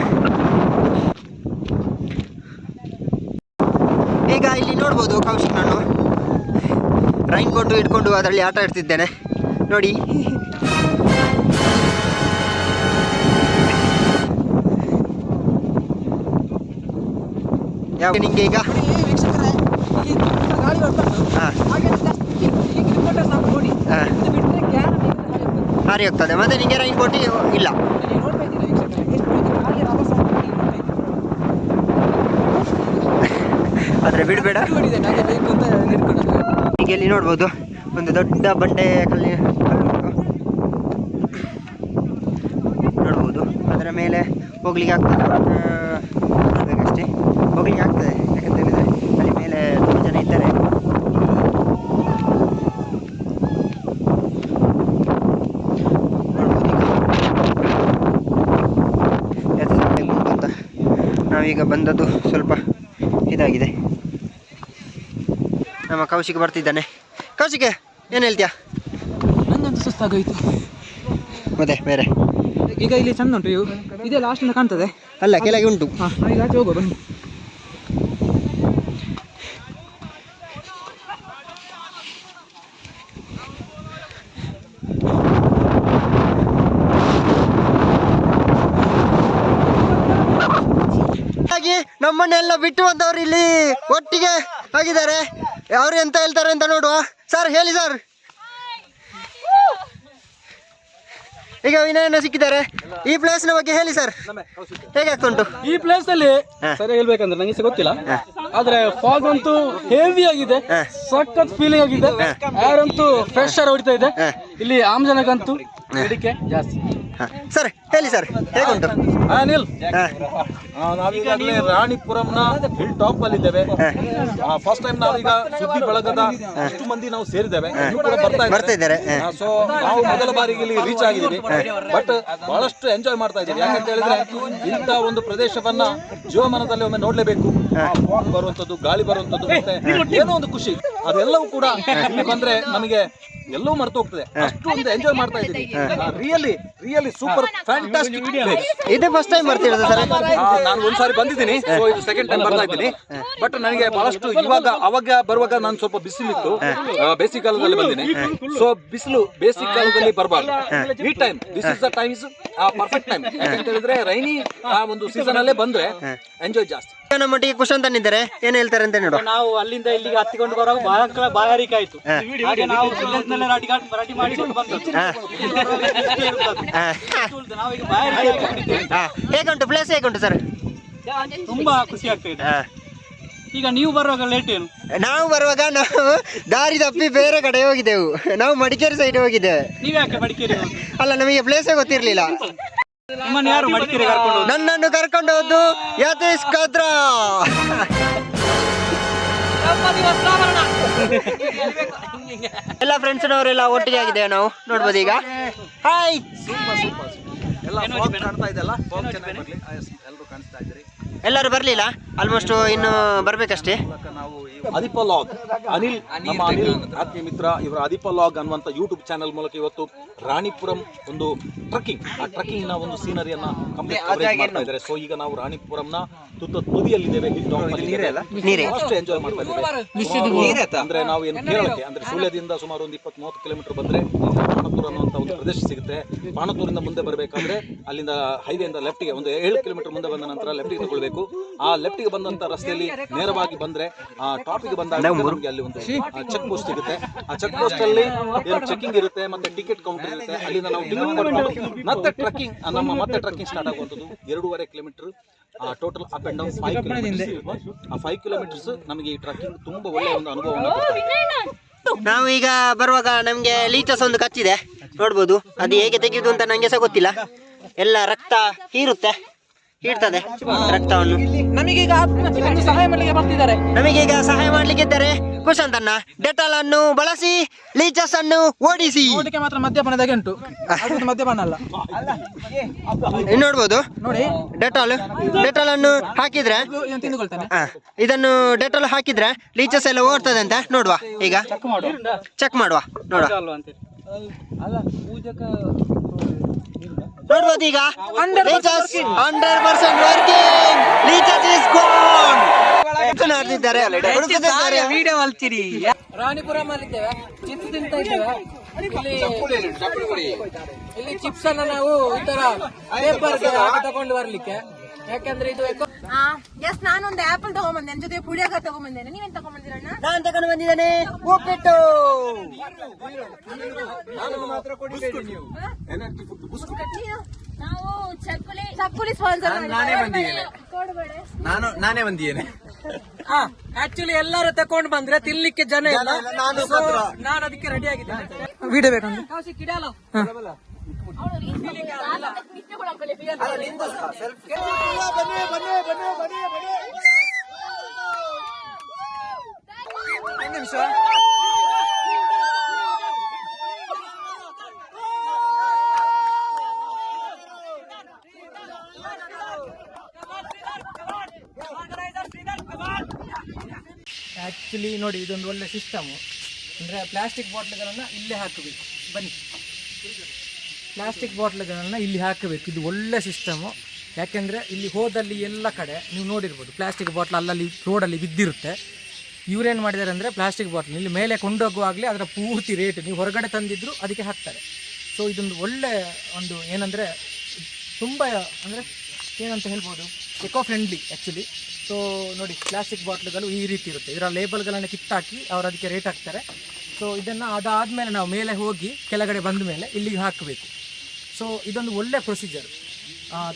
ಈಗ ಇಲ್ಲಿ ನೋಡ್ಬೋದು ಕೌಶಿಕ್ ನಾನು. ರೈನ್ ಕೋಟು ಇಟ್ಕೊಂಡು ಅದರಲ್ಲಿ ಆಟ ಆಡ್ತಿದ್ದೇನೆ. ನೋಡಿ. ಯಾವ ನಿಮಗೆ ಈಗ? ಹಾರಿ ಹೋಗ್ತದೆ ಮತ್ತೆ ನಿಂಗೆ ರೈನ್ ಕೋಟಿ ಇಲ್ಲ. ಆದರೆ ಬಿಡಬೇಡ. ಈಗ ಇಲ್ಲಿ ನೋಡ್ಬೋದು? ಒಂದು ದೊಡ್ಡ ಬಂಡೆ ಕಲ್ಲಿ ನೋಡ್ಬೋದು. ಅದರ ಮೇಲೆ ಹೋಗ್ಲಿಕ್ಕೆ ಆಗ್ತದೆ. ನೋಡ್ಬೇಕಷ್ಟೇ ಹೋಗ್ಲಿಕ್ಕೆ ಆಗ್ತದೆ. ಯಾಕಂತ ಹೇಳಿದ್ರೆ ಅಲ್ಲಿ ಮೇಲೆ ತುಂಬ ಜನ ಇದ್ದಾರೆ. ನಾವೀಗ ಬಂದದ್ದು ಸ್ವಲ್ಪ ಇದಾಗಿದೆ. ನಮ್ಮ ಕೌಶಿಕ್ ಬರ್ತಿದ್ದಾನೆ. ಕೌಶಿಕ್ ಏನು ಹೇಳ್ತೀಯಾ? ನಂಗಂತೂ ಸುಸ್ತಾಗೋಯ್ತು. ಮತ್ತೆ ಬೇರೆ? ಈಗ ಇಲ್ಲಿ ಚಂದ ಉಂಟು ಇವು. ಇದೇ ಲಾಸ್ಟ್ ಕಾಣ್ತದೆ. ಅಲ್ಲ ಕೆಳಗೆ ಉಂಟು. ಹಾಂ ಈಗ ಆಚೆ ಹೋಗುವ ಬನ್ನಿ. ನಮ್ಮನ್ನೆಲ್ಲ ಬಿಟ್ಟು ಬಂದವರು ಇಲ್ಲಿ ಒಟ್ಟಿಗೆ ಆಗಿದ್ದಾರೆ ಅವ್ರು ಎಂತ ಹೇಳ್ತಾರೆ ಅಂತ ನೋಡುವ. ಸರ್ ಹೇಳಿ ಸರ್. ಈಗ ವಿನಯನ ಸಿಕ್ಕಿದ್ದಾರೆ. ಈ ಪ್ಲೇಸ್ನ ಬಗ್ಗೆ ಹೇಳಿ ಸರ್. ಹೇಗೆ ಆಗ್ತಾ ಉಂಟು ಈ ಪ್ಲೇಸ್ ಅಲ್ಲಿ. ಸರಿ ಹೇಳ್ಬೇಕಂದ್ರೆ ನಂಗೆ ಗೊತ್ತಿಲ್ಲ. ಆದ್ರೆ ಫಾಗ್ ಅಂತೂ ಹೆವಿ ಆಗಿದೆ. ಸಖತ್ ಫೀಲಿಂಗ್ ಆಗಿದೆ. ಯಾರಂತೂ ಅಂತೂ ಫ್ರೆಶ್ ಆರ್ ಹೊಡಿತಾ ಇದೆ. ಇಲ್ಲಿ ಆಮ್ಜನಕಂತೂ ಬೇಡಿಕೆ ಜಾಸ್ತಿ. ಸರ್ ಹೇಳಿ ಸರ್ ಹೇಗುಂಟು? ಅನಿಲ್ ನಾವೀಗಾಗಲೇ ರಾಣಿಪುರಂನ ಹಿಲ್ ಟಾಪ್ ಅಲ್ಲಿ ಇದ್ದೇವೆ. ಫಸ್ಟ್ ಟೈಮ್ ನಾವೀಗ ಸುದ್ದಿ ಬಳಗದ ಅಷ್ಟು ಮಂದಿ ನಾವು ಸೇರಿದ್ದೇವೆ. ನೀವು ಕೂಡ ಬರ್ತಾ ಇದ್ದಾರೆ. ಸೊ ನಾವು ಮೊದಲ ಬಾರಿಗೆ ಇಲ್ಲಿ ರೀಚ್ ಆಗಿದ್ದೀವಿ. ಬಟ್ ಬಹಳಷ್ಟು ಎಂಜಾಯ್ ಮಾಡ್ತಾ ಇದ್ದೀವಿ. ಯಾಕಂತ ಹೇಳಿದ್ರೆ ಇಂಥ ಒಂದು ಪ್ರದೇಶವನ್ನ ಜೀವಮಾನದಲ್ಲಿ ಒಮ್ಮೆ ನೋಡ್ಲೇಬೇಕು. ಬರುವಂತದ್ದು ಗಾಳಿ ಬರುವಂತದ್ದು ಮತ್ತೆ ಏನೋ ಒಂದು ಖುಷಿ. ಅದೆಲ್ಲವೂ ಕೂಡ ಇಲ್ಲಿ ಬಂದ್ರೆ ನಮಗೆ ಎಲ್ಲವೂ ಮರ್ತು ಹೋಗ್ತದೆ. ಅಷ್ಟು ಒಂದು ಎಂಜಾಯ್ ಮಾಡ್ತಾ ಇದ್ದೀನಿ ರಿಯಲಿ ರಿಯಲಿ ಸೂಪರ್ ಫ್ಯಾಂಟಾಸ್ಟಿಕ್ ಇದೇ ಫಸ್ಟ್ ಟೈಮ್ ಬರ್ತಿರೋದು ಸರ್? ನಾನು ಒಂದ್ಸಾರಿ ಬಂದಿದ್ದೀನಿ. ಸೊ ಇದು ಸೆಕೆಂಡ್ ಟೈಮ್ ಬರ್ತಾ ಇದ್ದೀನಿ. ಬಟ್ ನನಗೆ ಬಹಳಷ್ಟು ಇವಾಗ ಅವಾಗ ಬರುವಾಗ ನಾನು ಸ್ವಲ್ಪ ಬಿಸಿಲಿತ್ತು ಆ, ಬೇಸಿಗೆ ಕಾಲದಲ್ಲಿ ಬಂದಿನಿ ಸೊ ಬಿಸಿಲು ಬೇಸಿಗೆ ಕಾಲದಲ್ಲಿ ಬರಬಾರ್ದು. ಈ time this is the time is perfect time ಯಾಕಂತ ಹೇಳಿದ್ರೆ ರೈನಿ ಆ ಒಂದು ಸೀಸನ್ ಅಲ್ಲೇ ಬಂದ್ರೆ ಎಂಜಾಯ್ ಜಾಸ್ತಿ. ನಮ್ಮೊಟ್ಟಿಗೆ ಕುಶಂತ್ ತಂದಿದ್ದಾರೆ ಏನು ಹೇಳ್ತಾರೆ ಅಂತ ನೋಡೋ. ನಾವು ಅಲ್ಲಿಂದ ಇಲ್ಲಿಗೆ ಹತ್ತಿಕೊಂಡು ಬರೋ ಬಹಳ ಬಾಯಾರಿಕೆ ಆಯ್ತು. ಹಾಗೆ ನಾವು ರಾಟಿ ರಾಟಿ ಮಾಡಿಕೊಂಡು ನಾವೀಗ ಬಾಯಾರಿಕೆ ಹೇಗುಂಟು? ಪ್ಲೇಸ್ ಹೇಗುಂಟು ಸರ್ ತುಂಬಾ ಖುಷಿ ಆಗ್ತಾ ಈಗ ನೀವು ಬರುವಾಗ ಲೇಟ್ ಏನು? ನಾವು ಬರುವಾಗ ನಾವು ದಾರಿ ತಪ್ಪಿ ಬೇರೆ ಕಡೆ ಹೋಗಿದ್ದೆವು. ನಾವು ಮಡಿಕೇರಿ ಸೈಡ್ ಹೋಗಿದ್ದೇವೆ. ನೀವ್ಯಾಕೆ ಮಡಿಕೇರಿ ಅಲ್ಲ ನಮಗೆ ಪ್ಲೇಸೇ ಗೊತ್ತಿರಲಿಲ್ಲ. ನಿಮ್ಮನ್ನು ಯಾರು ಮಡಿಕೇರಿ ಕರ್ಕೊಂಡು ಹೋದ್ದು? ನನ್ನನ್ನು ಕರ್ಕೊಂಡು ಹೋದ್ದು ಯತೀಶ್ ಕದ್ರಾ ಎಲ್ಲ ಫ್ರೆಂಡ್ಸ್ ನವರೆಲ್ಲ ಒಟ್ಟಿಗೆ ಆಗಿದ್ದೇವೆ ನಾವು? ನೋಡ್ಬೋದು ಈಗ. ಹಾಯ್ ಎಲ್ಲ ಸೂಪರ್ ಕಾಣ್ತಾ ಇದೆಲ್ಲ ಎಲ್ಲರೂ ಕಾಣಿಸ್ತಾ ಇದ್ದೀರಿ. ಎಲ್ಲರೂ ಬರಲಿಲ್ಲ? ಆಲ್ಮೋಸ್ಟ್ ಇನ್ನು ಬರಬೇಕಷ್ಟೇ? ನಾವು ಅದಿಪ ಲಾಗ್ ಅನಿಲ್ ನಮ್ಮ ಅನಿಲ್ ಆತ್ಮೀಯ ಮಿತ್ರ ಇವರ ಅದಿಪ ಲಾಗ್ ಅನ್ನುವಂಥ ಯೂಟ್ಯೂಬ್ ಚಾನೆಲ್ ಮೂಲಕ ಇವತ್ತು ರಾಣಿಪುರಂ ಒಂದು ಟ್ರಕ್ಕಿಂಗ್ ಆ ಟ್ರಕ್ಕಿಂಗ್ನ ಒಂದು ಸೀನರಿಯನ್ನ ಕಂಪ್ಲೀಟ್ ಮಾಡ್ತಾ ಇದ್ದಾರೆ. ಸೊ ಈಗ ನಾವು ರಾಣಿಪುರಂನ ತುತ್ತ ತುದಿಯಲ್ಲಿದ್ದೇವೆ ಹಿಲ್ ಟಾಪ್ ಅಲ್ಲಿ? ನೀರೇ. ಅಷ್ಟು ಎಂಜಾಯ್ ಮಾಡ್ತಾ ಇದ್ದೇವೆ. ಅಂದ್ರೆ ನಾವು ಏನು ಕೇರಳಕ್ಕೆ ಅಂದ್ರೆ ಸುಳ್ಯದಿಂದ ಸುಮಾರು ಒಂದು ಇಪ್ಪತ್ತು ಮೂವತ್ತು ಕಿಲೋಮೀಟರ್ ಬಂದ್ರೆ ಪಾಣತೂರು ಅನ್ನುವಂಥ ಒಂದು ಪ್ರದೇಶ ಸಿಗುತ್ತೆ. ಪಾಣತೂರಿಂದ ಮುಂದೆ ಬರಬೇಕಾದ್ರೆ ಅಲ್ಲಿಂದ ಹೈವೇಯಿಂದ ಲೆಫ್ಟಿಗೆ ಒಂದು ಏಳು ಕಿಲೋಮೀಟರ್ ಮುಂದೆ ಬಂದ ನಂತರ ಲೆಫ್ಟಿಗೆ ತಗೊಳ್ಬೇಕು. ಆ ಲೆಫ್ಟಿಗೆ ಬಂದಂಥ ರಸ್ತೆಯಲ್ಲಿ ನೇರವಾಗಿ ಬಂದ್ರೆ ಆ ಟಾಪಿಗೆ ಬಂದಾಗ ನಮಗೆ ಅಲ್ಲಿ ಒಂದು ಚೆಕ್ ಪೋಸ್ಟ್ ಸಿಗುತ್ತೆ. ಆ ಚೆಕ್ ಪೋಸ್ಟ್ ಅಲ್ಲಿ ಚೆಕಿಂಗ್ ಇರುತ್ತೆ ಮತ್ತೆ ಟಿಕೆಟ್ ಕೌಂಟರ್ ಇರುತ್ತೆ. ಅಲ್ಲಿಂದ ನಾವು ಡಿಲಿವರಿ ಮತ್ತೆ ಟ್ರಕ್ಕಿಂಗ್ ನಮ್ಮ ಮತ್ತೆ ಟ್ರಕ್ಕಿಂಗ್ ಸ್ಟಾರ್ಟ್ ಆಗುವಂಥದ್ದು. ಎರಡೂವರೆ kilometre total up and down five kilometres ಆ ಫೈವ್ ಕಿಲೋಮೀಟರ್ಸ್ ನಮಗೆ ಈ ಟ್ರಕ್ಕಿಂಗ್ ತುಂಬಾ ಒಳ್ಳೆಯ ಒಂದು ಅನುಭವವನ್ನು ನಾವು ಈಗ ಬರುವಾಗ ನಮಗೆ ಲೀಚಸ್ ಒಂದು ಕಚ್ಚಿದೆ. ನೋಡ್ಬೋದು. ಅದು ಹೇಗೆ ತೆಗೆಯುವುದು ಅಂತ ನನಗೆ ಸಹ ಗೊತ್ತಿಲ್ಲ. ಎಲ್ಲ ರಕ್ತ ಹೀರುತ್ತೆ. ಹೀರ್ತದೆ ರಕ್ತವನ್ನು. ನಮಗೀಗ ಸಹಾಯ ಮಾಡಲಿಕ್ಕೆ ಬರ್ತಿದ್ದಾರೆ. ನಮಗೀಗ ಸಹಾಯ ಮಾಡ್ಲಿಕ್ಕಿದ್ದಾರೆ ಕುಶಾಂತ್ ಅಣ್ಣ ಡೆಟಾಲ್ ಅನ್ನು ಬಳಸಿ ಲೀಚಸ್ ಅನ್ನು ಓಡಿಸಿ ಮಾತ್ರ ಮದ್ಯಪಾನದಾಗೆ ಉಂಟು ಅದು ಮದ್ಯಪಾನ ಅಲ್ಲ. ಇನ್ನು ನೋಡ್ಬೋದು. ನೋಡಿ. ಡೆಟಾಲ್ ಡೆಟಾಲ್ ಅನ್ನು ಹಾಕಿದ್ರೆ ಇದನ್ನು ಡೆಟಾಲ್ ಹಾಕಿದ್ರೆ ಲೀಚಸ್ ಎಲ್ಲ ಓಡ್ತದೆ ಅಂತ ನೋಡುವ. ಈಗ ಚೆಕ್ ಮಾಡುವ. ನೋಡುವ. ನೋಡ್ಬೋದು ಈಗ? Hundred percent working leeches is gone ಹರಿದಿದ್ದಾರೆ video ಅಲ್ತೀರಿ. ರಾಣಿಪುರಂ ಅಲ್ಲಿದ್ದೇವೆ. ಚಿಪ್ಸ್ ತಿಂತ ಇದ್ದೇವೆ. ಇಲ್ಲಿ ಚಿಪ್ಸ್ ಅನ್ನ ನಾವು ಈ ತರ ಪೇಪರ್ ತಗೊಂಡು ಬರ್ಲಿಕ್ಕೆ. ಯಾಕಂದ್ರೆ ಇದು eco- ಎಸ್ ನಾನೊಂದು ಆಪಲ್ ತಗೊಂಬಂದೆ. ನನ್ನ ಜೊತೆ ಪುಡಿಯಾಗ ತಗೊಂಬಂದೇನೆ. ನೀವೇನ್ ತಗೊಂಬಂದಿರಣ್ಣ ನಾನು ತಗೊಂಡು ಬಂದಿದ್ದೇನೆ. ಉಪ್ಪಿಟ್ಟು. ನಾವು. ಚಕ್ಕುಲಿ ಚಕ್ಕುಲಿ ಸ್ಪಾನ್ಸರ್ ನಾನು ನಾನೇ ಬಂದಿದ್ದೇನೆ. ಹಾ ಆಕ್ಚುಲಿ ಎಲ್ಲರೂ ತಕೊಂಡ್ ಬಂದ್ರೆ ತಿನ್ಲಿಕ್ಕೆ ಜನ ಇಲ್ಲ. ನಾನು ಅದಕ್ಕೆ ರೆಡಿ ಆಗಿದ್ದೇನೆ. ವಿಡಿಯೋ ಬೇಕಂದ್ರೆ ಆಕ್ಚುಲಿ ನೋಡಿ ಇದೊಂದು ಒಳ್ಳೆ ಸಿಸ್ಟಮ್ ಅಂದ್ರೆ ಪ್ಲಾಸ್ಟಿಕ್ ಬಾಟ್ಲ್ಗಳನ್ನ ಇಲ್ಲೇ ಹಾಕಬೇಕು. ಬನ್ನಿ. ಪ್ಲಾಸ್ಟಿಕ್ ಬಾಟ್ಲ್ಗಳನ್ನು ಇಲ್ಲಿ ಹಾಕಬೇಕು. ಇದು ಒಳ್ಳೆ ಸಿಸ್ಟಮು ಯಾಕೆಂದರೆ ಇಲ್ಲಿ ಹೋದಲ್ಲಿ ಎಲ್ಲ ಕಡೆ, ನೀವು ನೋಡಿರ್ಬೋದು ಪ್ಲಾಸ್ಟಿಕ್ ಬಾಟ್ಲ್ ಅಲ್ಲಲ್ಲಿ ರೋಡಲ್ಲಿ ಬಿದ್ದಿರುತ್ತೆ. ಇವರೇನು ಮಾಡಿದ್ದಾರೆ ಅಂದರೆ ಪ್ಲಾಸ್ಟಿಕ್ ಬಾಟ್ಲ್ ಇಲ್ಲಿ ಮೇಲೆ ಕೊಂಡೋಗುವಾಗಲೇ ಅದರ ಪೂರ್ತಿ ರೇಟ್ ನೀವು ಹೊರಗಡೆ ತಂದಿದ್ರು ಅದಕ್ಕೆ ಹಾಕ್ತಾರೆ. ಸೊ ಇದೊಂದು ಒಳ್ಳೆ ಒಂದು ಏನಂದರೆ, ತುಂಬ ಅಂದರೆ ಏನಂತ ಹೇಳ್ಬೋದು ಎಕೋ ಫ್ರೆಂಡ್ಲಿ ಆ್ಯಕ್ಚುಲಿ ಸೊ ನೋಡಿ ಪ್ಲಾಸ್ಟಿಕ್ ಬಾಟ್ಲುಗಳು ಈ ರೀತಿ ಇರುತ್ತೆ. ಇದರ ಲೇಬಲ್ಗಳನ್ನು ಕಿತ್ತಾಕಿ ಅವರು ಅದಕ್ಕೆ ರೇಟ್ ಹಾಕ್ತಾರೆ. ಸೊ ಇದನ್ನು ಅದಾದಮೇಲೆ ನಾವು ಮೇಲೆ ಹೋಗಿ ಕೆಳಗಡೆ ಬಂದ ಮೇಲೆ ಇಲ್ಲಿಗೆ ಹಾಕಬೇಕು. ಸೊ ಇದೊಂದು ಒಳ್ಳೆ ಪ್ರೊಸೀಜರ್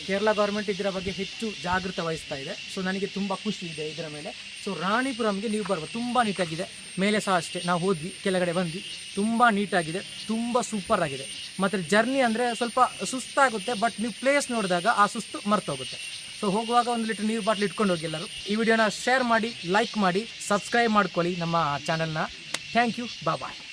ಕೇರಳ ಗೌರ್ಮೆಂಟ್ ಇದರ ಬಗ್ಗೆ ಹೆಚ್ಚು ಜಾಗೃತ ವಹಿಸ್ತಾ ಇದೆ. ಸೊ ನನಗೆ ತುಂಬ ಖುಷಿ ಇದೆ ಇದರ ಮೇಲೆ. ಸೊ ರಾಣಿಪುರಂಗೆ ನೀವು ಬರ್ಬೋದು ತುಂಬ ನೀಟಾಗಿದೆ. ಮೇಲೆ ಸಹ ಅಷ್ಟೇ. ನಾವು ಹೋದ್ವಿ, ಕೆಳಗಡೆ ಬಂದ್ವಿ. ತುಂಬ ನೀಟಾಗಿದೆ. ತುಂಬ ಸೂಪರ್ ಆಗಿದೆ. ಮತ್ತು ಜರ್ನಿ ಅಂದರೆ ಸ್ವಲ್ಪ ಸುಸ್ತಾಗುತ್ತೆ ಬಟ್ ನೀವು ಪ್ಲೇಸ್ ನೋಡಿದಾಗ ಆ ಸುಸ್ತು ಮರ್ತೋಗುತ್ತೆ. ಸೊ ಹೋಗುವಾಗ ಒಂದು ಲೀಟರ್ ನೀರು ಬಾಟ್ಲು ಇಟ್ಕೊಂಡು ಹೋಗಿ ಎಲ್ಲರೂ. ಈ ವಿಡಿಯೋನ ಶೇರ್ ಮಾಡಿ ಲೈಕ್ ಮಾಡಿ ಸಬ್ಸ್ಕ್ರೈಬ್ ಮಾಡ್ಕೊಳ್ಳಿ ನಮ್ಮ ಚಾನಲ್ನ ಥ್ಯಾಂಕ್ ಯು ಬಾಯ್